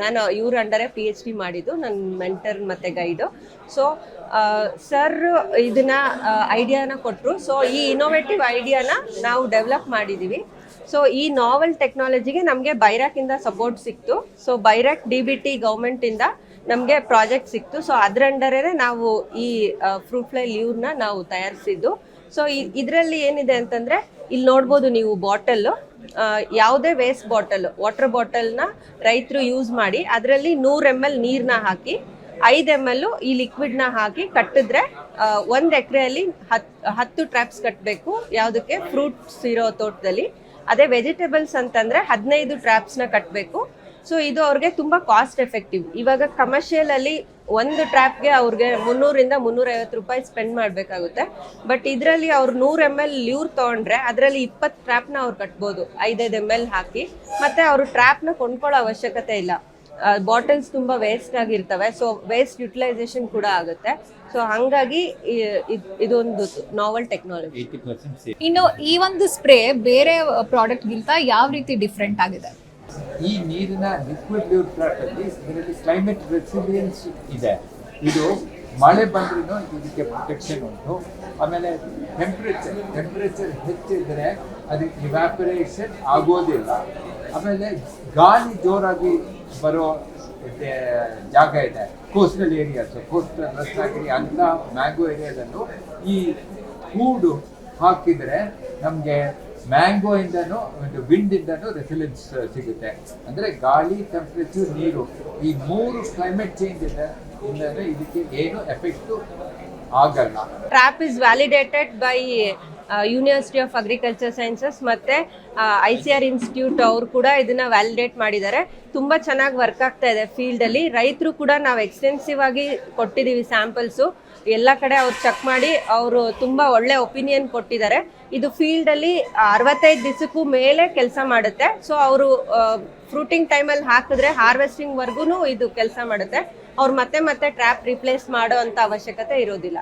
ನಾನು ಇವ್ರ ಅಂಡರೇ ಪಿ ಎಚ್ ಡಿ ಮಾಡಿದ್ದು ನನ್ನ ಮೆಂಟರ್ ಮತ್ತು ಗೈಡು ಸೊ ಸರ್ ಇದನ್ನ ಐಡಿಯಾನ ಕೊಟ್ಟರು ಸೊ ಈ ಇನೋವೇಟಿವ್ ಐಡಿಯಾನ ನಾವು ಡೆವಲಪ್ ಮಾಡಿದ್ದೀವಿ ಸೊ ಈ ನಾವೆಲ್ ಟೆಕ್ನಾಲಜಿಗೆ ನಮಗೆ ಬೈರಾಕಿಂದ ಸಪೋರ್ಟ್ ಸಿಕ್ತು. So BIRAC D B T ಗೌರ್ಮೆಂಟಿಂದ ನಮಗೆ ಪ್ರಾಜೆಕ್ಟ್ ಸಿಕ್ತು. ಸೊ ಅದ್ರ ಅಂಡರೇ ನಾವು ಈ ಫ್ರೂಟ್ ಫ್ಲೈ ಲೀವ್ನ ನಾವು ತಯಾರಿಸಿದ್ದು. ಸೊ ಇದರಲ್ಲಿ ಏನಿದೆ ಅಂತಂದರೆ ಇಲ್ಲಿ ನೋಡ್ಬೋದು ನೀವು ಬಾಟಲ್ಲು ಯಾವುದೇ ವೇಸ್ಟ್ ಬಾಟಲ್ ವಾಟರ್ ಬಾಟಲ್ನ ರೈತರು ಯೂಸ್ ಮಾಡಿ ಅದರಲ್ಲಿ ನೂರು ಎಂ ಎಲ್ ನೀರನ್ನ ಹಾಕಿ, ಐದು ಎಂ ಎಲ್ ಈ ಲಿಕ್ವಿಡ್ನ ಹಾಕಿ ಕಟ್ಟಿದ್ರೆ ಒಂದು ಎಕರೆಯಲ್ಲಿ ಹತ್ತು ಹತ್ತು ಟ್ರ್ಯಾಪ್ಸ್ ಕಟ್ಟಬೇಕು ಯಾವುದಕ್ಕೆ? ಫ್ರೂಟ್ಸ್ ಇರೋ ತೋಟದಲ್ಲಿ. ಅದೇ ವೆಜಿಟೇಬಲ್ಸ್ ಅಂತಂದರೆ ಹದಿನೈದು ಟ್ರ್ಯಾಪ್ಸ್ನ ಕಟ್ಟಬೇಕು ಸೊ ಇದು ಅವ್ರಿಗೆ ತುಂಬ ಕಾಸ್ಟ್ ಎಫೆಕ್ಟಿವ್ ಇವಾಗ ಕಮರ್ಷಿಯಲ್ ಅಲ್ಲಿ ಒಂದು ಟ್ರ್ಯಾಪ್ಗೆ ಅವ್ರಿಗೆ ಮುನ್ನೂರಿಂದ ಮುನ್ನೂರೈವತ್ತು ರೂಪಾಯಿ ಸ್ಪೆಂಡ್ ಮಾಡಬೇಕಾಗುತ್ತೆ. ಬಟ್ ಇದರಲ್ಲಿ ಅವ್ರು ನೂರು ಎಂ ಎಲ್ ಲ್ಯೂರ್ ತೊಗೊಂಡ್ರೆ ಅದರಲ್ಲಿ ಇಪ್ಪತ್ತು ಟ್ರ್ಯಾಪ್ನ ಅವ್ರು ಕಟ್ಬೋದು. ಐದೈದು ಎಂ ಎಲ್ ಹಾಕಿ. ಮತ್ತು ಅವರು ಟ್ರ್ಯಾಪ್ನ ಕೊಂಡ್ಕೊಳ್ಳೋ ಅವಶ್ಯಕತೆ ಇಲ್ಲ. ಬಾಟಲ್ಸ್ ತುಂಬ ವೇಸ್ಟ್ ಆಗಿರ್ತವೆ. ಸೊ ವೇಸ್ಟ್ ಯುಟಿಲೈಸೇಷನ್ ಕೂಡ ಆಗುತ್ತೆ. ಸೊ ಹಂಗಾಗಿ ಇದೊಂದು ನಾವಲ್ ಟೆಕ್ನಾಲಜಿ ಇನ್ನು ಈ ಒಂದು ಸ್ಪ್ರೇ ಬೇರೆ ಪ್ರಾಡಕ್ಟ್ಗಿಂತ ಯಾವ ರೀತಿ ಡಿಫ್ರೆಂಟ್ ಆಗಿದೆ? ಈ ನೀರಿನ ಲಿಕ್ವಿಡ್ ಲ್ಯೂರ್ ಪ್ಲಾಟ್ ಅಲ್ಲಿ ಇದರಲ್ಲಿ ಕ್ಲೈಮೇಟ್ ರೆಸಿಲಿಯನ್ಸ್ ಇದೆ. ಇದು ಮಳೆ ಬಂದ್ರೂ ಇದಕ್ಕೆ ಪ್ರೊಟೆಕ್ಷನ್ ಉಂಟು. ಆಮೇಲೆ ಟೆಂಪ್ರೇಚರ್ ಟೆಂಪ್ರೇಚರ್ ಹೆಚ್ಚಿದ್ರೆ ಅದಕ್ಕೆ ಇವ್ಯಾಪರೇಷನ್ ಆಗೋದಿಲ್ಲ. ಆಮೇಲೆ ಗಾಳಿ ಜೋರಾಗಿ ಬರೋ ಜಾಗ ಇದೆ. ಕೋಸ್ಟಲ್ ಏರಿಯಾಸ್ ಕೋಸ್ಟಲ್ ರಸ್ತಾಗಿ ಅಂತ ಮ್ಯಾಂಗೋ ಏರಿಯಾದಲ್ಲೂ ಈ ಕೂಡು ಹಾಕಿದ್ರೆ ನಮಗೆ ಮ್ಯಾಂಗೋ ಇಂದನೂ, ಒಂದು ವಿಂಡ್ ಇಂದನೂ ರೆಸಿಲೆನ್ಸ್ ಸಿಗುತ್ತೆ. ಅಂದ್ರೆ ಗಾಳಿ ಟೆಂಪ್ರೇಚರ್ ನೀರು, ಈ ಮೂರು ಕ್ಲೈಮೇಟ್ ಚೇಂಜ್ ಇದೆ ಇದಕ್ಕೆ ಏನು ಎಫೆಕ್ಟು ಆಗಲ್ಲ. Trap is validated by university of agriculture sciences ಮತ್ತು ಐ ಸಿ ಆರ್ ಇನ್ಸ್ಟಿಟ್ಯೂಟ್ ಅವರು ಕೂಡ ಇದನ್ನ ವ್ಯಾಲಿಡೇಟ್ ಮಾಡಿದ್ದಾರೆ. ತುಂಬ ಚೆನ್ನಾಗಿ ವರ್ಕ್ ಆಗ್ತಾ ಇದೆ ಫೀಲ್ಡಲ್ಲಿ ರೈತರು ಕೂಡ ನಾವು ಎಕ್ಸ್ಟೆನ್ಸಿವ್ ಆಗಿ ಕೊಟ್ಟಿದ್ದೀವಿ ಸ್ಯಾಂಪಲ್ಸು ಎಲ್ಲ ಕಡೆ ಅವ್ರು ಚೆಕ್ ಮಾಡಿ ಅವರು ತುಂಬ ಒಳ್ಳೆ ಒಪಿನಿಯನ್ ಕೊಟ್ಟಿದ್ದಾರೆ. ಇದು ಫೀಲ್ಡಲ್ಲಿ ಅರವತ್ತೈದು ದಿವಸಕ್ಕೂ ಮೇಲೆ ಕೆಲಸ ಮಾಡುತ್ತೆ. ಸೊ ಅವರು ಫ್ರೂಟಿಂಗ್ ಟೈಮಲ್ಲಿ ಹಾಕಿದ್ರೆ ಹಾರ್ವೆಸ್ಟಿಂಗ್ವರೆಗೂ ಇದು ಕೆಲಸ ಮಾಡುತ್ತೆ. ಅವ್ರು ಮತ್ತೆ ಮತ್ತೆ ಟ್ರ್ಯಾಪ್ ರಿಪ್ಲೇಸ್ ಮಾಡೋ ಅಂಥ ಅವಶ್ಯಕತೆ ಇರೋದಿಲ್ಲ.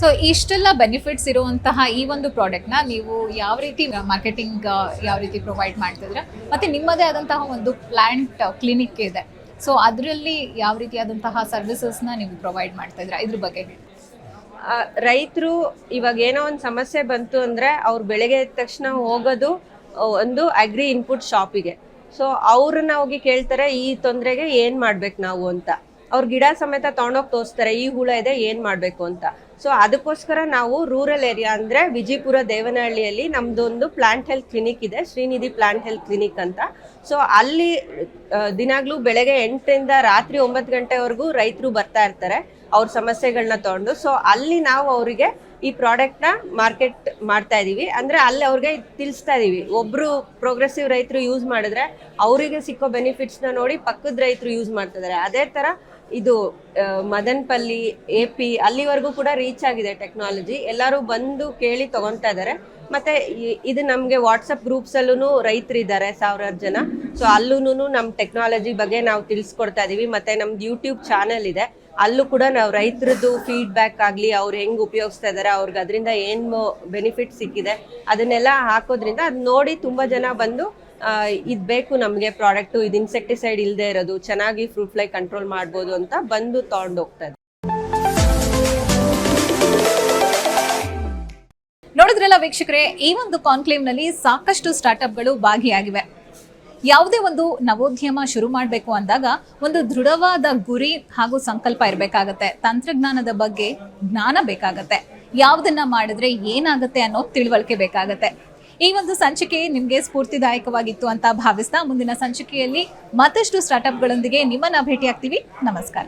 ಸೊ ಇಷ್ಟೆಲ್ಲ ಬೆನಿಫಿಟ್ಸ್ ಇರುವಂತಹ ಈ ಒಂದು ಪ್ರಾಡಕ್ಟ್ನ ನೀವು ಯಾವ ರೀತಿ ಮಾರ್ಕೆಟಿಂಗ್ ಯಾವ ರೀತಿ ಪ್ರೊವೈಡ್ ಮಾಡ್ತಿದ್ರೆ ಮತ್ತೆ ನಿಮ್ಮದೇ ಆದಂತಹ ಒಂದು ಪ್ಲಾಂಟ್ ಕ್ಲಿನಿಕ್ ಇದೆ. ಸೊ ಅದರಲ್ಲಿ ಯಾವ ರೀತಿಯಾದಂತಹ ಸರ್ವಿಸಸ್ನ ನೀವು ಪ್ರೊವೈಡ್ ಮಾಡ್ತಾ ಇದ್ರ ಬಗ್ಗೆ ರೈತರು ಇವಾಗ ಏನೋ ಒಂದು ಸಮಸ್ಯೆ ಬಂತು ಅಂದರೆ ಅವ್ರು ಬೆಳಗ್ಗೆ ಎದ್ದ ತಕ್ಷಣ ಹೋಗೋದು ಒಂದು ಅಗ್ರಿ ಇನ್ಪುಟ್ ಶಾಪಿಗೆ ಸೊ ಅವ್ರನ್ನ ಹೋಗಿ ಕೇಳ್ತಾರೆ, ಈ ತೊಂದರೆಗೆ ಏನು ಮಾಡ್ಬೇಕು ನಾವು ಅಂತ. ಅವ್ರ ಗಿಡ ಸಮೇತ ತೊಗೊಂಡೋಗಿ ತೋರಿಸ್ತಾರೆ, ಈ ಹುಳ ಇದೆ, ಏನು ಮಾಡಬೇಕು ಅಂತ. ಸೊ ಅದಕ್ಕೋಸ್ಕರ ನಾವು ರೂರಲ್ ಏರಿಯಾ ಅಂದ್ರೆ ವಿಜಯಪುರ ದೇವನಹಳ್ಳಿಯಲ್ಲಿ ನಮ್ದೊಂದು ಪ್ಲಾಂಟ್ ಹೆಲ್ತ್ ಕ್ಲಿನಿಕ್ ಇದೆ, ಶ್ರೀನಿಧಿ ಪ್ಲಾಂಟ್ ಹೆಲ್ತ್ ಕ್ಲಿನಿಕ್ ಅಂತ. ಸೊ ಅಲ್ಲಿ ದಿನಾಗ್ಲೂ ಬೆಳಗ್ಗೆ ಎಂಟರಿಂದ ರಾತ್ರಿ ಒಂಬತ್ತು ಗಂಟೆವರೆಗೂ ರೈತರು ಬರ್ತಾ ಇರ್ತಾರೆ, ಅವ್ರ ಸಮಸ್ಯೆಗಳನ್ನ ತಗೊಂಡು. ಸೊ ಅಲ್ಲಿ ನಾವು ಅವರಿಗೆ ಈ ಪ್ರಾಡಕ್ಟ್ನ ಮಾರ್ಕೆಟ್ ಮಾಡ್ತಾ ಇದೀವಿ. ಅಂದ್ರೆ ಅಲ್ಲಿ ಅವ್ರಿಗೆ ತಿಳಿಸ್ತಾ ಇದೀವಿ. ಒಬ್ರು ಪ್ರೋಗ್ರೆಸಿವ್ ರೈತರು ಯೂಸ್ ಮಾಡಿದ್ರೆ ಅವರಿಗೆ ಸಿಕ್ಕೋ ಬೆನಿಫಿಟ್ಸ್ನ ನೋಡಿ ಪಕ್ಕದ ರೈತರು ಯೂಸ್ ಮಾಡ್ತಿದ್ದಾರೆ ಅದೇ ತರ ಇದು ಮದನ್ಪಲ್ಲಿ ಎ ಪಿ ಅಲ್ಲಿವರೆಗೂ ಕೂಡ ರೀಚ್ ಆಗಿದೆ ಟೆಕ್ನಾಲಜಿ ಎಲ್ಲರೂ ಬಂದು ಕೇಳಿ ತಗೊಂತಾ ಇದ್ದಾರೆ ಮತ್ತೆ ಇದು ನಮಗೆ ವಾಟ್ಸಪ್ ಗ್ರೂಪ್ಸ್ ಅಲ್ಲೂ ರೈತರಿದ್ದಾರೆ ಸಾವಿರಾರು ಜನ. ಸೊ ಅಲ್ಲೂ ನಮ್ಮ ಟೆಕ್ನಾಲಜಿ ಬಗ್ಗೆ ನಾವು ತಿಳಿಸ್ಕೊಡ್ತಾ ಇದೀವಿ. ಮತ್ತೆ ನಮ್ದು ಯೂಟ್ಯೂಬ್ ಚಾನಲ್ ಇದೆ. ಅಲ್ಲೂ ಕೂಡ ನಾವು ರೈತರದ್ದು ಫೀಡ್ಬ್ಯಾಕ್ ಆಗಲಿ, ಅವ್ರು ಹೆಂಗೆ ಉಪಯೋಗಿಸ್ತಾ ಇದ್ದಾರೆ ಅವ್ರಿಗೆ ಅದರಿಂದ ಏನು ಬೆನಿಫಿಟ್ ಸಿಕ್ಕಿದೆ, ಅದನ್ನೆಲ್ಲ ಹಾಕೋದ್ರಿಂದ ಅದು ನೋಡಿ ತುಂಬಾ ಜನ ಬಂದು ಇದು ಬೇಕು, ನಮಗೆ ಪ್ರಾಡಕ್ಟು ಇದು ಇನ್ಸೆಕ್ಟಿಸೈಡ್ ಇಲ್ಲದೆ ಇರೋದು, ಚೆನ್ನಾಗಿ ಫ್ರೂಟ್ ಫ್ಲೈ ಕಂಟ್ರೋಲ್ ಮಾಡ್ಬೋದು ಅಂತ ಬಂದು ತಗೊಂಡು ಹೋಗ್ತದೆ ನೋಡಿದ್ರಲ್ಲ ವೀಕ್ಷಕರೇ, ಈ ಒಂದು ಕಾನ್ಕ್ಲೇವ್ನಲ್ಲಿ ಸಾಕಷ್ಟು ಸ್ಟಾರ್ಟ್ಅಪ್ಗಳು ಭಾಗಿಯಾಗಿವೆ. ಯಾವುದೇ ಒಂದು ನವೋದ್ಯಮ ಶುರು ಮಾಡಬೇಕು ಅಂದಾಗ ಒಂದು ದೃಢವಾದ ಗುರಿ ಹಾಗೂ ಸಂಕಲ್ಪ ಇರಬೇಕಾಗತ್ತೆ. ತಂತ್ರಜ್ಞಾನದ ಬಗ್ಗೆ ಜ್ಞಾನ ಬೇಕಾಗತ್ತೆ. ಯಾವುದನ್ನ ಮಾಡಿದ್ರೆ ಏನಾಗುತ್ತೆ ಅನ್ನೋ ತಿಳುವಳಿಕೆ ಬೇಕಾಗತ್ತೆ. ಈ ಒಂದು ಸಂಚಿಕೆ ನಿಮಗೆ ಸ್ಫೂರ್ತಿದಾಯಕವಾಗಿತ್ತು ಅಂತ ಭಾವಿಸ್ತಾ ಮುಂದಿನ ಸಂಚಿಕೆಯಲ್ಲಿ ಮತ್ತಷ್ಟು ಸ್ಟಾರ್ಟ್ಅಪ್ಗಳೊಂದಿಗೆ ನಿಮ್ಮನ್ನ ಭೇಟಿಯಾಗ್ತೀವಿ. ನಮಸ್ಕಾರ.